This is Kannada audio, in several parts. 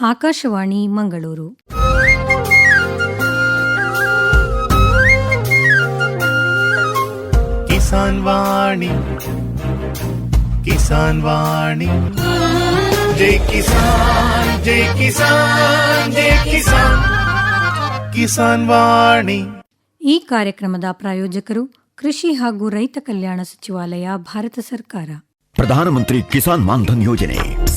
ಆಕಾಶವಾಣಿ ಮಂಗಳೂರು. ಕಿಸಾನ್ ವಾಣಿ ಕಿಸಾನ್ ವಾಣಿ. ಜೈ ಕಿಸಾನ್ ಜೈ ಕಿಸಾನ್ ಜೈ ಕಿಸಾನ್. ಕಿಸಾನ್ ವಾಣಿ. ಈ ಕಾರ್ಯಕ್ರಮದ ಪ್ರಾಯೋಜಕರು ಕೃಷಿ ಹಾಗೂ ರೈತ ಕಲ್ಯಾಣ ಸಚಿವಾಲಯ ಭಾರತ ಸರ್ಕಾರ. ಪ್ರಧಾನಮಂತ್ರಿ ಕಿಸಾನ್ ಮಾನ್ಧನ್ ಯೋಜನೆ.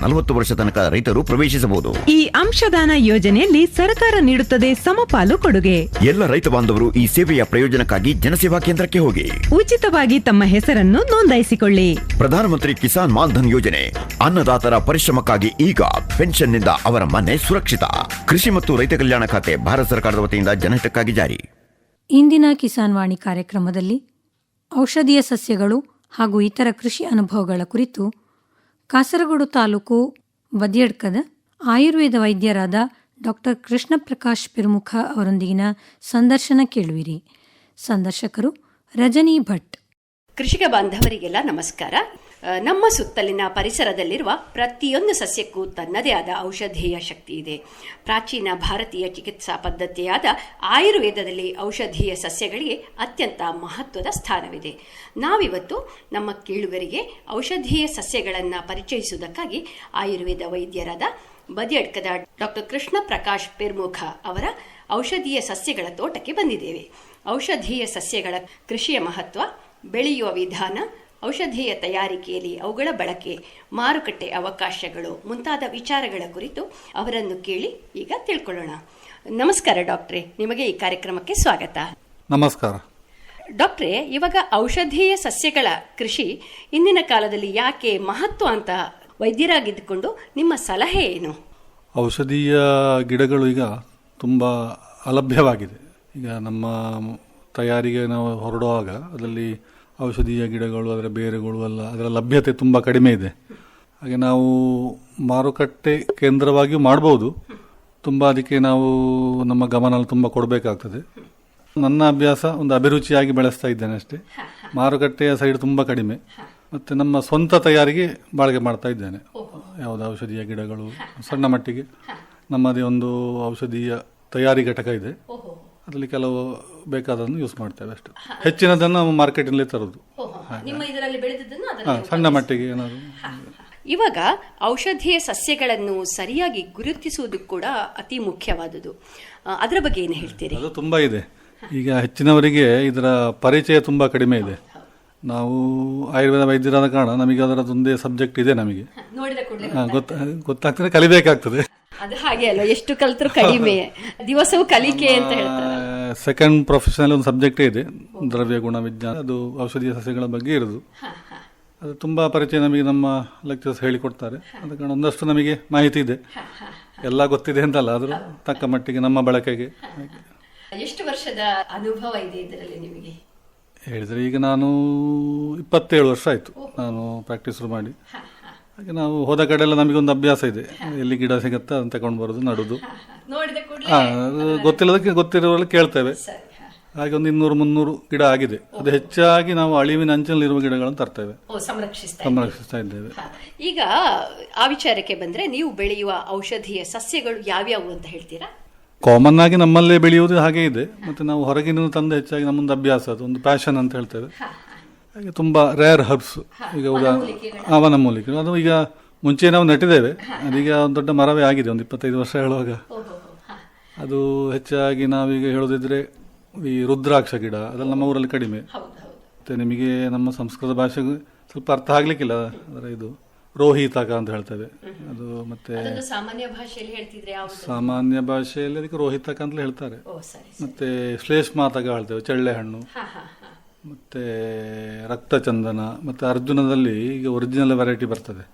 ನಲವತ್ತು ವರ್ಷ ತನಕ ರೈತರು ಪ್ರವೇಶಿಸಬಹುದು. ಈ ಅಂಶದಾನ ಯೋಜನೆಯಲ್ಲಿ ಸರ್ಕಾರ ನೀಡುತ್ತದೆ ಸಮಪಾಲು ಕೊಡುಗೆ. ಎಲ್ಲ ರೈತ ಬಾಂಧವರು ಈ ಸೇವೆಯ ಪ್ರಯೋಜನಕ್ಕಾಗಿ ಜನಸೇವಾ ಕೇಂದ್ರಕ್ಕೆ ಹೋಗಿ. ಉಚಿತವಾಗಿ ತಮ್ಮ ಹೆಸರನ್ನು ನೋಂದಾಯಿಸಿಕೊಳ್ಳಿ. ಪ್ರಧಾನಮಂತ್ರಿ ಕಿಸಾನ್ ಮಾನ್ಧನ್ ಯೋಜನೆ ಅನ್ನದಾತರ ಪರಿಶ್ರಮಕ್ಕಾಗಿ ಈಗ ಪೆನ್ಷನ್ನಿಂದ ಅವರ ಮನೆ ಸುರಕ್ಷಿತ. ಕೃಷಿ ಮತ್ತು ರೈತ ಕಲ್ಯಾಣ ಖಾತೆ ಭಾರತ ಸರ್ಕಾರದ ವತಿಯಿಂದ ಜನಹಿತಕ್ಕಾಗಿ ಜಾರಿ. ಇಂದಿನ ಕಿಸಾನ್ ವಾಣಿ ಕಾರ್ಯಕ್ರಮದಲ್ಲಿ ಔಷಧೀಯ ಸಸ್ಯಗಳು ಹಾಗೂ ಇತರ ಕೃಷಿ ಅನುಭವಗಳ ಕುರಿತು ಕಾಸರಗೋಡು ತಾಲೂಕು ವದಿಯಡ್ಕದ ಆಯುರ್ವೇದ ವೈದ್ಯರಾದ ಡಾಕ್ಟರ್ ಕೃಷ್ಣ ಪ್ರಕಾಶ್ ಪಿರುಮುಖ ಅವರೊಂದಿಗಿನ ಸಂದರ್ಶನ ಕೇಳುವಿರಿ. ಸಂದರ್ಶಕರು ರಜನಿ ಭಟ್. ಕೃಷಿಕ ಬಾಂಧವರಿಗೆಲ್ಲ ನಮಸ್ಕಾರ. ನಮ್ಮ ಸುತ್ತಲಿನ ಪರಿಸರದಲ್ಲಿರುವ ಪ್ರತಿಯೊಂದು ಸಸ್ಯಕ್ಕೂ ತನ್ನದೇ ಆದ ಔಷಧೀಯ ಶಕ್ತಿ ಇದೆ. ಪ್ರಾಚೀನ ಭಾರತೀಯ ಚಿಕಿತ್ಸಾ ಪದ್ಧತಿಯಾದ ಆಯುರ್ವೇದದಲ್ಲಿ ಔಷಧೀಯ ಸಸ್ಯಗಳಿಗೆ ಅತ್ಯಂತ ಮಹತ್ವದ ಸ್ಥಾನವಿದೆ. ನಾವಿವತ್ತು ನಮ್ಮ ಕೇಳುಗರಿಗೆ ಔಷಧೀಯ ಸಸ್ಯಗಳನ್ನು ಪರಿಚಯಿಸುವುದಕ್ಕಾಗಿ ಆಯುರ್ವೇದ ವೈದ್ಯರಾದ ಬದಿಯಡ್ಕದ ಡಾಕ್ಟರ್ ಕೃಷ್ಣ ಪ್ರಕಾಶ್ ಪೆರ್ಮುಖ ಅವರ ಔಷಧೀಯ ಸಸ್ಯಗಳ ತೋಟಕ್ಕೆ ಬಂದಿದ್ದೇವೆ. ಔಷಧೀಯ ಸಸ್ಯಗಳ ಕೃಷಿಯ ಮಹತ್ವ, ಬೆಳೆಯುವ ವಿಧಾನ ಔಷಧೀಯ ತಯಾರಿಕೆಯಲ್ಲಿ ಅವುಗಳ ಬಳಕೆ ಮಾರುಕಟ್ಟೆ ಅವಕಾಶಗಳು ಮುಂತಾದ ವಿಚಾರಗಳ ಕುರಿತು ಅವರನ್ನು ಕೇಳಿ ಈಗ ತಿಳ್ಕೊಳ್ಳೋಣ. ನಮಸ್ಕಾರ ಡಾಕ್ಟ್ರೆ ನಿಮಗೆ ಈ ಕಾರ್ಯಕ್ರಮಕ್ಕೆ ಸ್ವಾಗತ. ನಮಸ್ಕಾರ. ಡಾಕ್ಟ್ರೆ ಇವಾಗ ಔಷಧೀಯ ಸಸ್ಯಗಳ ಕೃಷಿ ಇಂದಿನ ಕಾಲದಲ್ಲಿ ಯಾಕೆ ಮಹತ್ವ ಅಂತ ವೈದ್ಯರಾಗಿದ್ದುಕೊಂಡು ನಿಮ್ಮ ಸಲಹೆ ಏನು? ಔಷಧೀಯ ಗಿಡಗಳು ಈಗ ತುಂಬ ಅಲಭ್ಯವಾಗಿದೆ. ಈಗ ನಮ್ಮ ತಯಾರಿಗೆ ನಾವು ಹೊರಡುವಾಗ ಅದರಲ್ಲಿ ಔಷಧೀಯ ಗಿಡಗಳು, ಅದರ ಬೇರುಗಳು ಎಲ್ಲ ಅದರ ಲಭ್ಯತೆ ತುಂಬ ಕಡಿಮೆ ಇದೆ. ಹಾಗೆ ನಾವು ಮಾರುಕಟ್ಟೆ ಕೇಂದ್ರವಾಗಿಯೂ ಮಾಡ್ಬೋದು. ತುಂಬ ಅದಕ್ಕೆ ನಾವು ನಮ್ಮ ಗಮನ ತುಂಬ ಕೊಡಬೇಕಾಗ್ತದೆ. ನನ್ನ ಅಭ್ಯಾಸ ಒಂದು ಅಭಿರುಚಿಯಾಗಿ ಬೆಳೆಸ್ತಾ ಇದ್ದೇನೆ ಅಷ್ಟೇ. ಮಾರುಕಟ್ಟೆಯ ಸೈಡ್ ತುಂಬ ಕಡಿಮೆ. ಮತ್ತು ನಮ್ಮ ಸ್ವಂತ ತಯಾರಿಗೆ ಬಾಳಿಗೆ ಮಾಡ್ತಾ ಇದ್ದೇನೆ. ಯಾವುದು ಔಷಧೀಯ ಗಿಡಗಳು, ಸಣ್ಣ ಮಟ್ಟಿಗೆ. ನಮ್ಮದೇ ಒಂದು ಔಷಧೀಯ ತಯಾರಿ ಘಟಕ ಇದೆ. ಅದರಲ್ಲಿ ಕೆಲವು ಬೇಕಾದನ್ನು ಯೂಸ್ ಮಾಡ್ತೇವೆ ಅಷ್ಟು. ಹೆಚ್ಚಿನದನ್ನು ಮಾರ್ಕೆಟಿನಲ್ಲಿ ತರೋದು. ನಿಮ್ಮ ಇದರಲ್ಲಿ ಬೆಳೆದದ್ದನ್ನು ಸಣ್ಣ ಮಟ್ಟಿಗೆ ಏನಾದರೂ. ಇವಾಗ ಔಷಧೀಯ ಸಸ್ಯಗಳನ್ನು ಸರಿಯಾಗಿ ಗುರುತಿಸುವುದು ಕೂಡ ಅತಿ ಮುಖ್ಯವಾದುದು ಅದರ ಬಗ್ಗೆ ಏನು ಹೇಳ್ತೀರಿ? ಅದು ತುಂಬ ಇದೆ. ಈಗ ಹೆಚ್ಚಿನವರಿಗೆ ಇದರ ಪರಿಚಯ ತುಂಬ ಕಡಿಮೆ ಇದೆ. ನಾವು ಆಯುರ್ವೇದ ವೈದ್ಯರಾದ ಕಾರಣ ನಮಗೆ ಅದರದೊಂದೇ ಸಬ್ಜೆಕ್ಟ್ ಇದೆ ನಮಗೆ. ಗೊತ್ತ ಗೊತ್ತಾಗ್ತದೆ ಕಲಿಬೇಕಾಗ್ತದೆ. ಅದು ಹಾಗೆ ಅಲ್ಲ ಎಷ್ಟು ಕಲ್ತರೂ ಕಡಿಮೆ. ದಿವಸವೂ ಕಲಿಕೆ ಅಂತ ಹೇಳ್ತಾರೆ. ಸೆಕೆಂಡ್ ಪ್ರೊಫೆಷನಲ್ ಒಂದು ಸಬ್ಜೆಕ್ಟೇ ಇದೆ ದ್ರವ್ಯ ಗುಣ ವಿಜ್ಞಾನ. ಅದು ಔಷಧೀಯ ಸಸ್ಯಗಳ ಬಗ್ಗೆ ಇರೋದು. ಅದು ತುಂಬ ಪರಿಚಯ ನಮಗೆ ನಮ್ಮ ಲೆಕ್ಚರ್ಸ್ ಹೇಳಿಕೊಡ್ತಾರೆ. ಅದ ಕಾರಣ ಒಂದಷ್ಟು ನಮಗೆ ಮಾಹಿತಿ ಇದೆ. ಎಲ್ಲ ಗೊತ್ತಿದೆ ಅಂತಲ್ಲ ಆದರೂ ತಕ್ಕ ಮಟ್ಟಿಗೆ ನಮ್ಮ ಬಳಕೆಗೆ. ಎಷ್ಟು ವರ್ಷದ ಅನುಭವ ಇದೆ ಇದರಲ್ಲಿ ನಿಮಗೆ? ಹೇಳಿದರೆ ಈಗ ನಾನು ಇಪ್ಪತ್ತೇಳು ವರ್ಷ ಆಯಿತು ನಾನು ಪ್ರಾಕ್ಟೀಸ್ ಮಾಡಿ. ಹಾಗೆ ನಾವು ಹೋದ ಕಡೆ ಎಲ್ಲ ನಮಗೊಂದು ಅಭ್ಯಾಸ ಇದೆ. ಎಲ್ಲಿ ಗಿಡ ಸಿಗುತ್ತೆ ಅದನ್ನು ತಗೊಂಡು ಬರೋದು ನಡೋದು. ಹಾಂ ಗೊತ್ತಿಲ್ಲದಕ್ಕೆ ಗೊತ್ತಿರೋರಲ್ಲಿ ಕೇಳ್ತೇವೆ. ಹಾಗೆ ಒಂದು ಇನ್ನೂರು ಮುನ್ನೂರು ಗಿಡ ಆಗಿದೆ. ಅದು ಹೆಚ್ಚಾಗಿ ನಾವು ಅಳಿವಿನ ಅಂಚಿನಲ್ಲಿರುವ ಗಿಡಗಳನ್ನು ತರ್ತೇವೆ. ಸಂರಕ್ಷಿಸ್ತಾ ಇದ್ದೇವೆ. ಈಗ ಆ ವಿಚಾರಕ್ಕೆ ಬಂದ್ರೆ ನೀವು ಬೆಳೆಯುವ ಔಷಧೀಯ ಸಸ್ಯಗಳು ಯಾವ್ಯಾವು ಅಂತ ಹೇಳ್ತೀರಾ? ಕಾಮನ್ ಆಗಿ ನಮ್ಮಲ್ಲೇ ಬೆಳೆಯುವುದು ಹಾಗೆ ಇದೆ. ಮತ್ತೆ ನಾವು ಹೊರಗಿನ ತಂದು ಹೆಚ್ಚಾಗಿ ನಮ್ಮೊಂದು ಅಭ್ಯಾಸ ಅದು ಒಂದು ಪ್ಯಾಷನ್ ಅಂತ ಹೇಳ್ತೇವೆ. ಹಾಗೆ ತುಂಬ ರೇರ್ ಹರ್ಬ್ಸ್ ಈಗ ಉದಾ ಮೂಲಿಕೆ ವನಮೂಲಿಕೆಗಳು. ಅದು ಈಗ ಮುಂಚೆ ನಾವು ನೆಟ್ಟಿದ್ದೇವೆ. ಅದೀಗ ಒಂದು ದೊಡ್ಡ ಮರವೇ ಆಗಿದೆ ಒಂದು ಇಪ್ಪತ್ತೈದು ವರ್ಷ ಹೇಳುವಾಗ. ಅದು ಹೆಚ್ಚಾಗಿ ನಾವೀಗ ಹೇಳೋದಿದ್ರೆ ಈ ರುದ್ರಾಕ್ಷ ಗಿಡ ಅದೆಲ್ಲ ನಮ್ಮ ಊರಲ್ಲಿ ಕಡಿಮೆ. ಮತ್ತೆ ನಿಮಗೆ ನಮ್ಮ ಸಂಸ್ಕೃತ ಭಾಷೆ ಸ್ವಲ್ಪ ಅರ್ಥ ಆಗ್ಲಿಕ್ಕಿಲ್ಲ ಅದರ ಇದು ರೋಹಿತಕ ಅಂತ ಹೇಳ್ತೇವೆ. ಅದು ಮತ್ತೆ ಸಾಮಾನ್ಯ ಭಾಷೆಯಲ್ಲಿ ಹೇಳ್ತಿದ್ರೆ ಯಾವುದು? ಸಾಮಾನ್ಯ ಭಾಷೆಯಲ್ಲಿ ಅದಕ್ಕೆ ರೋಹಿತಕ ಅಂತಲೇ ಹೇಳ್ತಾರೆ. ಮತ್ತೆ ಶ್ಲೇಷ್ಮಾತಕ ಹೇಳ್ತೇವೆ ಚಳ್ಳೆ ಹಣ್ಣು. ಮತ್ತೆ ರಕ್ತಚಂದನ ಮತ್ತೆ ಅರ್ಜುನದಲ್ಲಿ ಈಗ ಒರಿಜಿನಲ್ ವೆರೈಟಿ ಬರ್ತದೆ.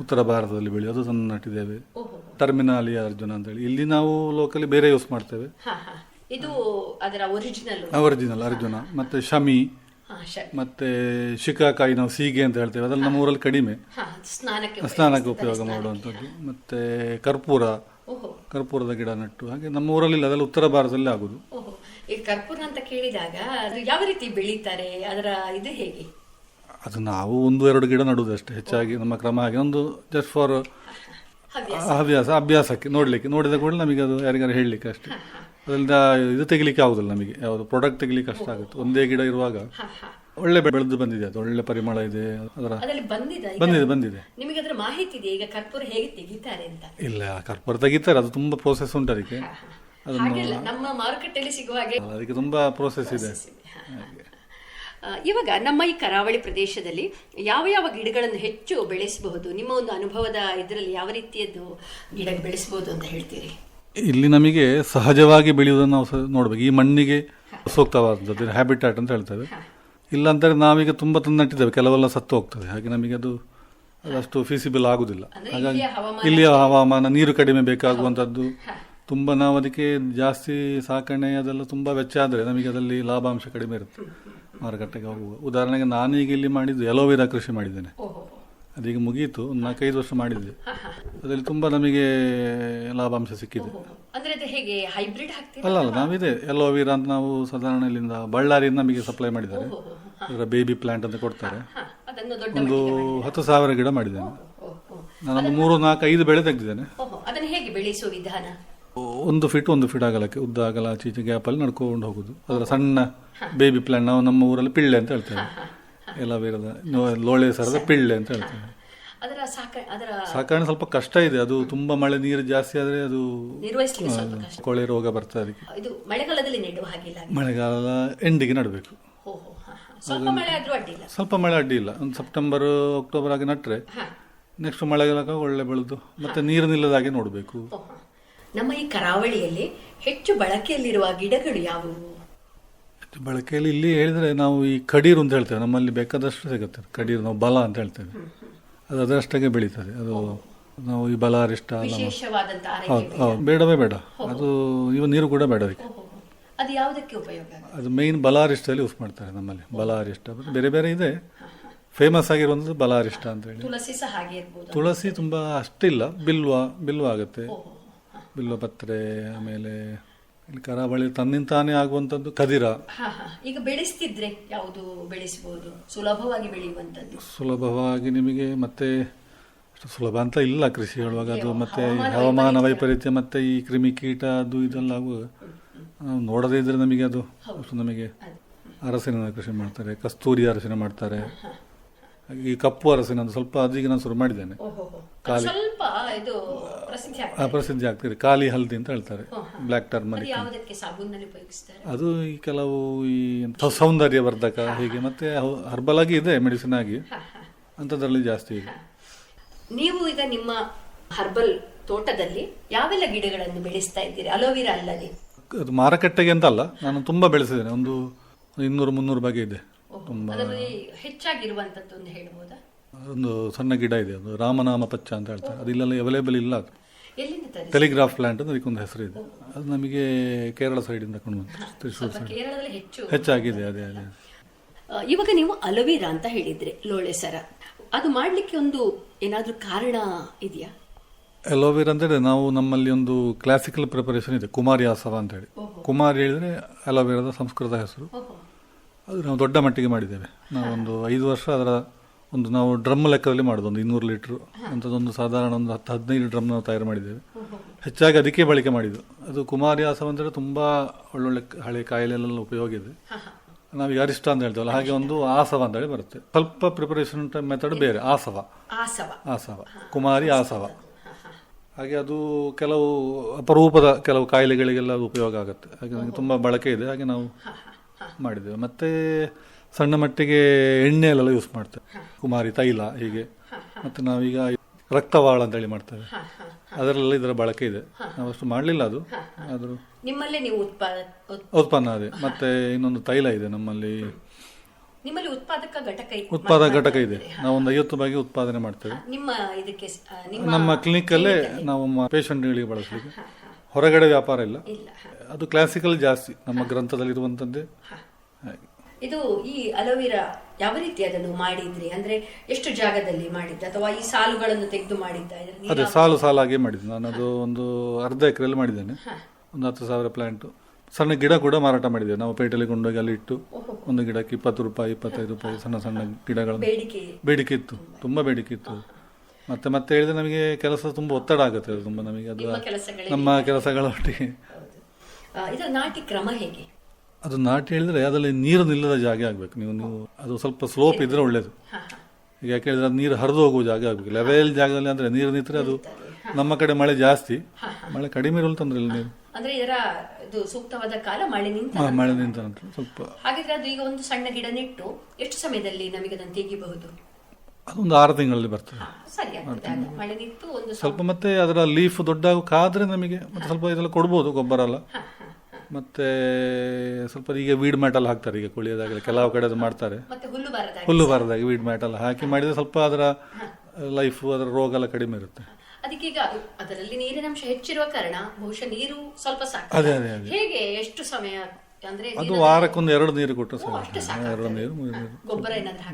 ಉತ್ತರ ಭಾರತದಲ್ಲಿ ಬೆಳೆಯೋ ಅದು ತಂದು ನಟ್ಟಿದ್ದೇವೆ ಟರ್ಮಿನಾಲಿಯ ಅರ್ಜುನ ಅಂತೇಳಿ ಇಲ್ಲಿ ನಾವು ಲೋಕಲಿ ಬೇರೆ ಯೂಸ್ ಮಾಡ್ತೇವೆ. ಇದು ಅದರ ಒರಿಜಿನಲ್ ಒರಿಜಿನಲ್ ಅರ್ಜುನ. ಮತ್ತೆ ಶಮಿ. ಮತ್ತೆ ಶಿಕಾಕಾಯಿ ನಾವು ಸೀಗೆ ಅಂತ ಹೇಳ್ತೇವೆ. ಅದ್ರಲ್ಲಿ ನಮ್ಮ ಊರಲ್ಲಿ ಕಡಿಮೆ. ಸ್ನಾನಕ್ಕೆ ಉಪಯೋಗ. ಮಾಡುವಂಥದ್ದು. ಮತ್ತೆ ಕರ್ಪೂರ. ಕರ್ಪೂರದ ಗಿಡ ನೆಟ್ಟು. ಹಾಗೆ ನಮ್ಮ ಊರಲ್ಲಿ ಅದೆಲ್ಲ ಉತ್ತರ ಭಾರತದಲ್ಲಿ ಆಗುದು. ಈ ಕರ್ಪೂರ ಅಂತ ಕೇಳಿದಾಗ ಅದು ಯಾವ ರೀತಿ ಬೆಳೀತಾರೆ? ಅದರ ಇದು ಹೇಗೆ? ಅದು ನಾವು ಒಂದು ಎರಡು ಗಿಡ ನಡುವುದು ಅಷ್ಟೇ. ಹೆಚ್ಚಾಗಿ ನಮ್ಮ ಕ್ರಮ ಹಾಗೆ ಒಂದು ಜಸ್ಟ್ ಫಾರ್ ಹವ್ಯಾಸ. ಅಭ್ಯಾಸಕ್ಕೆ ನೋಡ್ಲಿಕ್ಕೆ. ನೋಡಿದ ಕೂಡ ನಮಗೆ ಅದು ಯಾರಿಗಾರು ಹೇಳಲಿಕ್ಕೆ ಅಷ್ಟೇ. ಅದರಿಂದ ಇದು ತೆಗಿಲಿಕ್ಕೆ ಆಗುದಿಲ್ಲ ನಮಗೆ. ಯಾವುದು ಪ್ರಾಡಕ್ಟ್ ತೆಗಿಲಿಕ್ಕೆ ಕಷ್ಟ ಆಗುತ್ತೆ. ಒಂದೇ ಗಿಡ ಇರುವಾಗ ಒಳ್ಳೆ ಬೆಳೆದು ಬಂದಿದೆ ಅದು. ಒಳ್ಳೆ ಪರಿಮಳ ಇದೆ. ಅದರ ಬಂದಿದ ಬಂದಿದೆ ನಿಮಗೆ ಅದರ ಮಾಹಿತಿ ಇದೆ ಈಗ ಕರ್ಪೂರ ಹೇಗೆ ತೆಗಿತಾರೆ ಅಂತ? ಇಲ್ಲ ಕರ್ಪೂರ ತೆಗಿತಾರೆ. ಅದು ತುಂಬಾ ಪ್ರೋಸೆಸ್ ಉಂಟು ಅದಕ್ಕೆ. ಹಾಗೆಲ್ಲ ನಮ್ಮ ಮಾರುಕಟ್ಟೆಯಲ್ಲಿ ಸಿಗುವ ಹಾಗೆ ಅದಕ್ಕೆ ತುಂಬಾ ಪ್ರೋಸೆಸ್ ಇದೆ. ಇವಾಗ ನಮ್ಮ ಈ ಕರಾವಳಿ ಪ್ರದೇಶದಲ್ಲಿ ಯಾವ ಯಾವ ಗಿಡಗಳನ್ನು ಹೆಚ್ಚು ಬೆಳೆಸಬಹುದು? ನಿಮ್ಮ ಒಂದು ಅನುಭವದ ಇದರಲ್ಲಿ ಯಾವ ರೀತಿಯದ್ದು ಗಿಡ ಬೆಳೆಸಬಹುದು ಅಂತ ಹೇಳ್ತೀರಿ? ಇಲ್ಲಿ ನಮಗೆ ಸಹಜವಾಗಿ ಬೆಳೆಯುವುದನ್ನು ನಾವು ನೋಡಬೇಕು. ಈ ಮಣ್ಣಿಗೆ ಸೂಕ್ತವಾದದ್ದು ಹ್ಯಾಬಿಟ್ಯಾಟ್ ಅಂತ ಹೇಳ್ತೇವೆ. ಇಲ್ಲ ನಾವೀಗ ತುಂಬ ತಂದು ನಟ್ಟಿದ್ದೇವೆ ಕೆಲವೆಲ್ಲ ಸತ್ತು ಹೋಗ್ತದೆ. ಹಾಗೆ ನಮಗೆ ಅದು ಅಷ್ಟು ಫೀಸಿಬಲ್ ಆಗುದಿಲ್ಲ. ಹಾಗಾಗಿ ಇಲ್ಲಿಯ ಹವಾಮಾನ ಇಲ್ಲಿಯ ಹವಾಮಾನ ನೀರು ಕಡಿಮೆ ಬೇಕಾಗುವಂಥದ್ದು. ತುಂಬಾ ನಾವು ಅದಕ್ಕೆ ಜಾಸ್ತಿ ಸಾಕಣೆ ಅದೆಲ್ಲ ತುಂಬ ವೆಚ್ಚ ಆದರೆ ನಮಗೆ ಅದರಲ್ಲಿ ಲಾಭಾಂಶ ಕಡಿಮೆ ಇರುತ್ತೆ ಮಾರುಕಟ್ಟೆಗೆ ಹೋಗುವ ಉದಾಹರಣೆಗೆ ನಾನೀಗ ಇಲ್ಲಿ ಮಾಡಿದ್ದು ಎಲೋವೆರಾ ಕೃಷಿ ಮಾಡಿದ್ದೇನೆ. ಅದೀಗ ಮುಗಿಯಿತು ಒಂದು ನಾಲ್ಕೈದು ವರ್ಷ ಮಾಡಿದ್ದೆ ಅದರಲ್ಲಿ ತುಂಬ ನಮಗೆ ಲಾಭಾಂಶ ಸಿಕ್ಕಿದೆ. ಅಲ್ಲ ಅಲ್ಲ ನಾವಿದೆ ಎಲೋವೀರಾ ಅಂತ ನಾವು ಸಾಧಾರಣ ಇಲ್ಲಿಂದ ಬಳ್ಳಾರಿಯಿಂದ ನಮಗೆ ಸಪ್ಲೈ ಮಾಡಿದ್ದಾರೆ. ಅದರ ಬೇಬಿ ಪ್ಲಾಂಟ್ ಅಂತ ಕೊಡ್ತಾರೆ. ಒಂದು ಹತ್ತು ಸಾವಿರ ಗಿಡ ಮಾಡಿದ್ದೇನೆ. ನಾನೊಂದು ಮೂರು ನಾಲ್ಕು ಐದು ಬೆಳೆ ತೆಗೆದಿದ್ದೇನೆ. ಅದನ್ನು ಹೇಗೆ ಬೆಳೆಸುವ ವಿಧಾನ? ಒಂದು ಫೀಟ್ ಒಂದು ಫೀಟ್ ಆಗಲಕ್ಕೆ ಉದ್ದ ಅಗಲ ಚೀಚೆ ಗ್ಯಾಪಲ್ಲಿ ನಡ್ಕೊಂಡು ಹೋಗುದು. ಅದರ ಸಣ್ಣ ಬೇಬಿ ಪ್ಲಾಂಟ್ ನಾವು ನಮ್ಮ ಊರಲ್ಲಿ ಪಿಳ್ಳೆ ಅಂತ ಹೇಳ್ತೇವೆ. ಎಲ್ಲ ಬೇರೆದ ಲೋಳೆ ಸರದ ಪಿಳ್ಳೆ ಅಂತ ಹೇಳ್ತೇವೆ. ಸಾಕಣೆ ಸ್ವಲ್ಪ ಕಷ್ಟ ಇದೆ. ಅದು ತುಂಬಾ ಮಳೆ ನೀರು ಜಾಸ್ತಿ ಆದ್ರೆ ಅದು ಕೊಳೆ ರೋಗ ಬರ್ತದೆ ಅದಕ್ಕೆ. ಮಳೆಗಾಲದ ಎಂಡಿಗೆ ನಡಬೇಕು. ಸ್ವಲ್ಪ ಮಳೆ ಅಡ್ಡಿ ಇಲ್ಲ. ಒಂದು ಸೆಪ್ಟೆಂಬರ್ ಅಕ್ಟೋಬರ್ ಆಗಿ ನಟ್ರೆ ನೆಕ್ಸ್ಟ್ ಮಳೆಗಾಲಕ್ಕೆ ಒಳ್ಳೆ ಬೆಳೆದು ಮತ್ತೆ ನೀರು ನಿಲ್ಲದಾಗೆ ನೋಡಬೇಕು. ನಮ್ಮ ಈ ಕರಾವಳಿಯಲ್ಲಿ ಹೆಚ್ಚು ಬಳಕೆಯಲ್ಲಿರುವ ಗಿಡಗಳು ಯಾವುವು? ಬಳಕೆಯಲ್ಲಿ ಇಲ್ಲಿ ಹೇಳಿದ್ರೆ ನಾವು ಈ ಕಡೀರು ಅಂತ ಹೇಳ್ತೇವೆ. ನಮ್ಮಲ್ಲಿ ಬೇಕಾದಷ್ಟು ಸಿಗುತ್ತೆ. ಕಡೀರು ನಾವು ಬಲ ಅಂತ ಹೇಳ್ತೇವೆ. ಅದು ಅದರಷ್ಟಾಗೆ ಬೆಳೀತದೆ. ಅದು ನಾವು ಈ ಬಲ ಅರಿಷ್ಟ ಬೇಡವೇ ಬೇಡ. ಅದು ಇವ ನೀರು ಕೂಡ ಬೇಡ ಅದಕ್ಕೆ. ಅದು ಯಾವುದಕ್ಕೆ ಉಪಯೋಗ? ಅದು ಮೇಯ್ನ್ ಬಲಾರಿಷ್ಟದಲ್ಲಿ ಯೂಸ್ ಮಾಡ್ತಾರೆ ನಮ್ಮಲ್ಲಿ. ಬಲಾರಿಷ್ಟ ಬೇರೆ ಬೇರೆ ಇದೆ. ಫೇಮಸ್ ಆಗಿರುವಂಥದ್ದು ಬಲಾರಿಷ್ಟ ಅಂತ ಹೇಳಿ. ತುಳಸಿ ತುಂಬಾ ಅಷ್ಟಿಲ್ಲ. ಬಿಲ್ವ ಬಿಲ್ವ ಆಗುತ್ತೆ. ಬಿಲ್ವ ಪತ್ರೆ ಆಮೇಲೆ ಇಲ್ಲಿ ಕರಾವಳಿ ತನ್ನಿಂತಾನೇ ಆಗುವಂಥದ್ದು ಕದಿರ. ಈಗ ಬೆಳೆಸ್ತಿದ್ರೆ ಯಾವುದು ಬೆಳೆಸಬಹುದು ಸುಲಭವಾಗಿ ಬೆಳೆಯುವಂತದ್ದು. ಸುಲಭವಾಗಿ ನಿಮಗೆ ಮತ್ತೆ ಸುಲಭ ಅಂತ ಇಲ್ಲ ಕೃಷಿ ಹೇಳುವಾಗ. ಅದು ಮತ್ತೆ ಹವಾಮಾನ ವೈಪರೀತ್ಯ ಮತ್ತೆ ಈ ಕ್ರಿಮಿಕೀಟ ಅದು ಇದೆಲ್ಲ ನೋಡದೇ ಇದ್ರೆ ನಮಗೆ ಅದು ಅಷ್ಟು ನಮಗೆ ಅರಸಿನ ಕೃಷಿ ಮಾಡ್ತಾರೆ ಕಸ್ತೂರಿ ಅರಸಿನ ಮಾಡ್ತಾರೆ. ಈ ಕಪ್ಪು ಅರಸಿನ ಒಂದು ಸ್ವಲ್ಪ ಅದೀಗ ನಾನು ಶುರು ಮಾಡಿದ್ದೇನೆ. ಖಾಲಿ ಅದು ಸ್ವಲ್ಪ ಇದು ಪ್ರಸಿದ್ಧಿ ಆಗ್ತದೆ ಖಾಲಿ ಹಲ್ದಿ ಅಂತ ಹೇಳ್ತಾರೆ. ಬ್ಲ್ಯಾಕ್ ಟರ್ಮರಿಕ್ ಉಪಯೋಗಿಸ್ತಾರೆ? ಅದು ಈ ಕೆಲವು ಈ ಸೌಂದರ್ಯ ಸೌಂದರ್ಯವರ್ಧಕ ಹೀಗೆ ಮತ್ತೆ ಹರ್ಬಲ್ ಆಗಿ ಇದೆ ಮೆಡಿಸಿನ್ ಆಗಿ. ಅಂಥದ್ರಲ್ಲಿ ಜಾಸ್ತಿ ಇದೆ. ನೀವು ಈಗ ನಿಮ್ಮ ಹರ್ಬಲ್ ತೋಟದಲ್ಲಿ ಯಾವೆಲ್ಲ ಗಿಡಗಳನ್ನು ಬೆಳೆಸ್ತಾ ಇದ್ದೀರಿ? ಅಲೋವಿರಾ ಅಲ್ಲದೆ? ಅದು ಮಾರುಕಟ್ಟೆಗೆ ಅಂತ ಅಲ್ಲ ನಾನು ತುಂಬಾ ಬೆಳೆಸಿದ್ದೇನೆ. ಒಂದು ಇನ್ನೂರು ಮುನ್ನೂರು ಬಗೆ ಇದೆ. ತುಂಬಾ ಒಂದು ಹೇಳ್ಬೋದಾ? ಒಂದು ಸಣ್ಣ ಗಿಡ ಇದೆ ಅದು ರಾಮನಾಮ ಪಚ್ಚ ಅಂತ ಹೇಳ್ತಾರೆ. ಅದು ಇಲ್ಲೆಲ್ಲ ಅವೈಲೇಬಲ್ ಇಲ್ಲ ಅದು. ಟೆಲಿಗ್ರಾಫ್ ಪ್ಲಾಂಟ್ ಅಂತ ಅದಕ್ಕೊಂದು ಹೆಸರು ಇದೆ. ಅದು ನಮಗೆ ಕೇರಳ ಸೈಡ್ ಇಂದ ತ್ರಿಶೂರ್ ಸೈಡ್ ಹೆಚ್ಚಾಗಿದೆ ಅದೇ ಅದೇ. ಇವಾಗ ನೀವು ಅಲವೀರ ಅಂತ ಹೇಳಿದ್ರೆ ಲೋಳೆ ಸರ. ಅದು ಮಾಡಲಿಕ್ಕೆ ಒಂದು ಏನಾದರೂ ಕಾರಣ ಇದೆಯಾ? ಅಲೋವೆರಾ ಅಂತೇಳಿ ನಾವು ನಮ್ಮಲ್ಲಿ ಒಂದು ಕ್ಲಾಸಿಕಲ್ ಪ್ರಿಪರೇಷನ್ ಇದೆ ಕುಮಾರಿ ಆಸವ ಅಂತ ಹೇಳಿ ಕುಮಾರಿ ಹೇಳಿದ್ರೆ ಅಲೋವೆರಾದ ಸಂಸ್ಕೃತ ಹೆಸರು. ಅದು ನಾವು ದೊಡ್ಡ ಮಟ್ಟಿಗೆ ಮಾಡಿದ್ದೇವೆ. ನಾವೊಂದು ಐದು ವರ್ಷ ಅದರ ಒಂದು ನಾವು ಡ್ರಮ್ ಲೆಕ್ಕದಲ್ಲಿ ಮಾಡೋದು ಒಂದು ಇನ್ನೂರು ಲೀಟ್ರ್ ಅಂಥದ್ದೊಂದು ಸಾಧಾರಣ ಒಂದು ಹತ್ತು ಹದಿನೈದು ಡ್ರಮ್ ನಾವು ತಯಾರು ಮಾಡಿದ್ದೇವೆ. ಹೆಚ್ಚಾಗಿ ಅದಕ್ಕೆ ಬಳಕೆ ಮಾಡಿದ್ದು. ಅದು ಕುಮಾರಿ ಆಸವ ಅಂದರೆ ತುಂಬ ಒಳ್ಳೊಳ್ಳೆ ಹಳೆ ಕಾಯಿಲೆಲ್ಲ ಉಪಯೋಗ ಇದೆ. ನಾವು ಯಾರಿಷ್ಟ ಅಂತ ಹೇಳ್ತೇವಲ್ಲ ಹಾಗೆ ಒಂದು ಆಸವ ಅಂತ ಹೇಳಿ ಬರುತ್ತೆ. ಸ್ವಲ್ಪ ಪ್ರಿಪರೇಷನ್ ಮೆಥಡ್ ಬೇರೆ ಆಸವ. ಆಸವ. ಆಸವ. ಕುಮಾರಿ ಆಸವ. ಹಾಗೆ ಅದು ಕೆಲವು ಅಪರೂಪದ ಕೆಲವು ಕಾಯಿಲೆಗಳಿಗೆಲ್ಲ ಅದು ಉಪಯೋಗ ಆಗುತ್ತೆ. ಹಾಗೆ ನನಗೆ ತುಂಬ ಬಳಕೆ ಇದೆ. ಹಾಗೆ ನಾವು ಮಾಡಿದ್ದೇವೆ. ಮತ್ತೆ ಸಣ್ಣ ಮಟ್ಟಿಗೆ ಎಣ್ಣೆಯಲ್ಲೆಲ್ಲ ಯೂಸ್ ಮಾಡ್ತೇವೆ. ಕುಮಾರಿ ತೈಲ ಹೀಗೆ. ಮತ್ತೆ ನಾವೀಗ ರಕ್ತವಾಳ ಅಂತ ಹೇಳಿ ಮಾಡ್ತೇವೆ ಅದರಲ್ಲೆಲ್ಲ ಇದರ ಬಳಕೆ ಇದೆ. ನಾವು ಅಷ್ಟು ಮಾಡಲಿಲ್ಲ ಅದು. ಆದರೂ ನಿಮ್ಮಲ್ಲಿ ನೀವು ಉತ್ಪನ್ನ ಅದೇ. ಮತ್ತೆ ಇನ್ನೊಂದು ತೈಲ ಇದೆ ನಮ್ಮಲ್ಲಿ. ನಿಮ್ಮಲ್ಲಿ ಉತ್ಪಾದಕ ಘಟಕ ಉತ್ಪಾದಕ ಘಟಕ ಇದೆ. ನಾವು ಒಂದು ಐವತ್ತು ಬಗೆ ಉತ್ಪಾದನೆ ಮಾಡ್ತೇವೆ. ನಿಮ್ಮ ಇದಕ್ಕೆ ನಿಮ್ಮ ನಮ್ಮ ಕ್ಲಿನಿಕ್ ಅಲ್ಲೇ ಅಲ್ಲಿ? ನಾವು ಪೇಷಂಟ್ಗಳಿಗೆ ಬಳಸಲಿಕ್ಕೆ. ಹೊರಗಡೆ ವ್ಯಾಪಾರ ಇಲ್ಲ. ಅದು ಕ್ಲಾಸಿಕಲ್ ಜಾಸ್ತಿ ನಮ್ಮ ಗ್ರಂಥದಲ್ಲಿ ಇರುವಂತದ್ದೇ ಹಾಗೆ. ಇದು ಈ ಅಲೋವೆರಾ ಯಾವ ರೀತಿ ಅದನ್ನು ಮಾಡಿದ್ರಿ? ಅಂದ್ರೆ ಎಷ್ಟು ಜಾಗದಲ್ಲಿ ಮಾಡಿದ್ದ ಅಥವಾ ಈ ಸಾಲುಗಳನ್ನು ತೆಗೆದು ಮಾಡಿದ್ದ? ಅದೇ ಸಾಲು ಸಾಲಾಗಿ ಮಾಡಿದ್ದು. ನಾನು ಅದು ಒಂದು ಅರ್ಧ ಎಕರೆಯಲ್ಲಿ ಮಾಡಿದ್ದೇನೆ. ಒಂದು ಹತ್ತು ಸಾವಿರ ಪ್ಲಾಂಟ್. ಸಣ್ಣ ಗಿಡ ಕೂಡ ಮಾರಾಟ ಮಾಡಿದ್ದೇವೆ. ನಾವು ಪೇಟೆಯಲ್ಲಿ ಕೊಂಡೋಗಿ ಅಲ್ಲಿ ಇಟ್ಟು ಒಂದು ಗಿಡಕ್ಕೆ ಇಪ್ಪತ್ತು ರೂಪಾಯಿ ಇಪ್ಪತ್ತೈದು ರೂಪಾಯಿ ಸಣ್ಣ ಸಣ್ಣ ಗಿಡಗಳನ್ನು ಬೇಡಿಕೆ ಇತ್ತು. ತುಂಬಾ ಬೇಡಿಕೆ ಇತ್ತು. ಮತ್ತೆ ಮತ್ತೆ ಹೇಳಿದ್ರೆ ನಮಗೆ ಕೆಲಸ ತುಂಬಾ ಒತ್ತಡ ಆಗುತ್ತೆ ಅದು ತುಂಬಾ ನಮಗೆ ಅದು ನಮ್ಮ ಕೆಲಸಗಳ ಒಟ್ಟಿಗೆ ಇದು ನಾಟಿ ಕ್ರಮ ಹೇಗೆ? ಅದು ನಾಟಿ ಹೇಳಿದ್ರೆ ಅದರಲ್ಲಿ ನೀರು ನಿಲ್ಲದ ಜಾಗ ಆಗ್ಬೇಕು. ನೀವು ನೀವು ಅದು ಸ್ವಲ್ಪ ಸ್ಲೋಪ್ ಇದ್ರೆ ಒಳ್ಳೇದು. ಈಗ ಯಾಕೆ ಹೇಳಿದ್ರೆ ಅದು ನೀರು ಹರಿದು ಹೋಗುವ ಜಾಗ ಆಗ್ಬೇಕು. ಲೆವೆಲ್ ಜಾಗದಲ್ಲಿ ಅಂದ್ರೆ ನೀರು ನಿಂತರೆ ಅದು ನಮ್ಮ ಕಡೆ ಮಳೆ ಜಾಸ್ತಿ. ಮಳೆ ಕಡಿಮೆ ಇರಲು ತಂದ್ರೆ ಇಲ್ಲ ನೀರು. ಅಂದ್ರೆ ಇದರ ಇದು ಸೂಕ್ತವಾದ ಕಾಲ ಮಳೆ ನಿಂತ ಮಳೆ ನಿಂತ ನಂತರ ಸ್ವಲ್ಪ ಹಾಗಿದ್ರೆ ಅದು ಈಗ ಒಂದು ಸಣ್ಣ ಗಿಡ ನೆಟ್ಟು ಎಷ್ಟು ಸಮಯದಲ್ಲಿ ನಮಗೆ ಅದನ್ನು ತೆಗಿಬಹುದು? ಅದೊಂದು ಆರು ತಿಂಗಳಲ್ಲಿ ಬರ್ತದೆ ಸ್ವಲ್ಪ ಮತ್ತೆ ಅದರ ಲೀಫ್ ದೊಡ್ಡ ಕಾದ್ರೆ ನಮಗೆ ಮತ್ತೆ ಸ್ವಲ್ಪ ಇದೆಲ್ಲ ಕೊಡ್ಬೋದು ಗೊಬ್ಬರ ಎಲ್ಲ. ಮತ್ತೆ ಸ್ವಲ್ಪ ಈಗ ವೀಡ್ ಮ್ಯಾಟಲ್ಲಿ ಹಾಕ್ತಾರೆ ಈಗ ಕುಳಿಯೋದಾಗಲಿ ಕೆಲವು ಕಡೆ ಅದು ಮಾಡ್ತಾರೆ. ಹುಲ್ಲು ಬಾರದ ಹುಲ್ಲು ಬಾರದಾಗಿ ವೀಡ್ ಮ್ಯಾಟ್ ಹಾಕಿ ಮಾಡಿದ್ರೆ ಸ್ವಲ್ಪ ಅದರ ಲೈಫ್ ಅದರ ರೋಗ ಎಲ್ಲ ಕಡಿಮೆ ಇರುತ್ತೆ. ಅದಕ್ಕೆ ಈಗ ಅದು- ಅದರಲ್ಲಿ ನೀರಿನಂಶ ಹೆಚ್ಚಿರುವ ಕಾರಣ ಬಹುಶಃ ನೀರು ಸ್ವಲ್ಪ ಸಾಕು. ಅದೇ ಅದೇ ಅದೇ. ಹೇಗೆ ಎಷ್ಟು ಸಮಯ ಅದು ವಾರಕ್ಕೊಂದು ಎರಡು ನೀರು ಕೊಟ್ಟರೆ ಸಾಕು. ಎರಡು ನೀರು ನೀರು.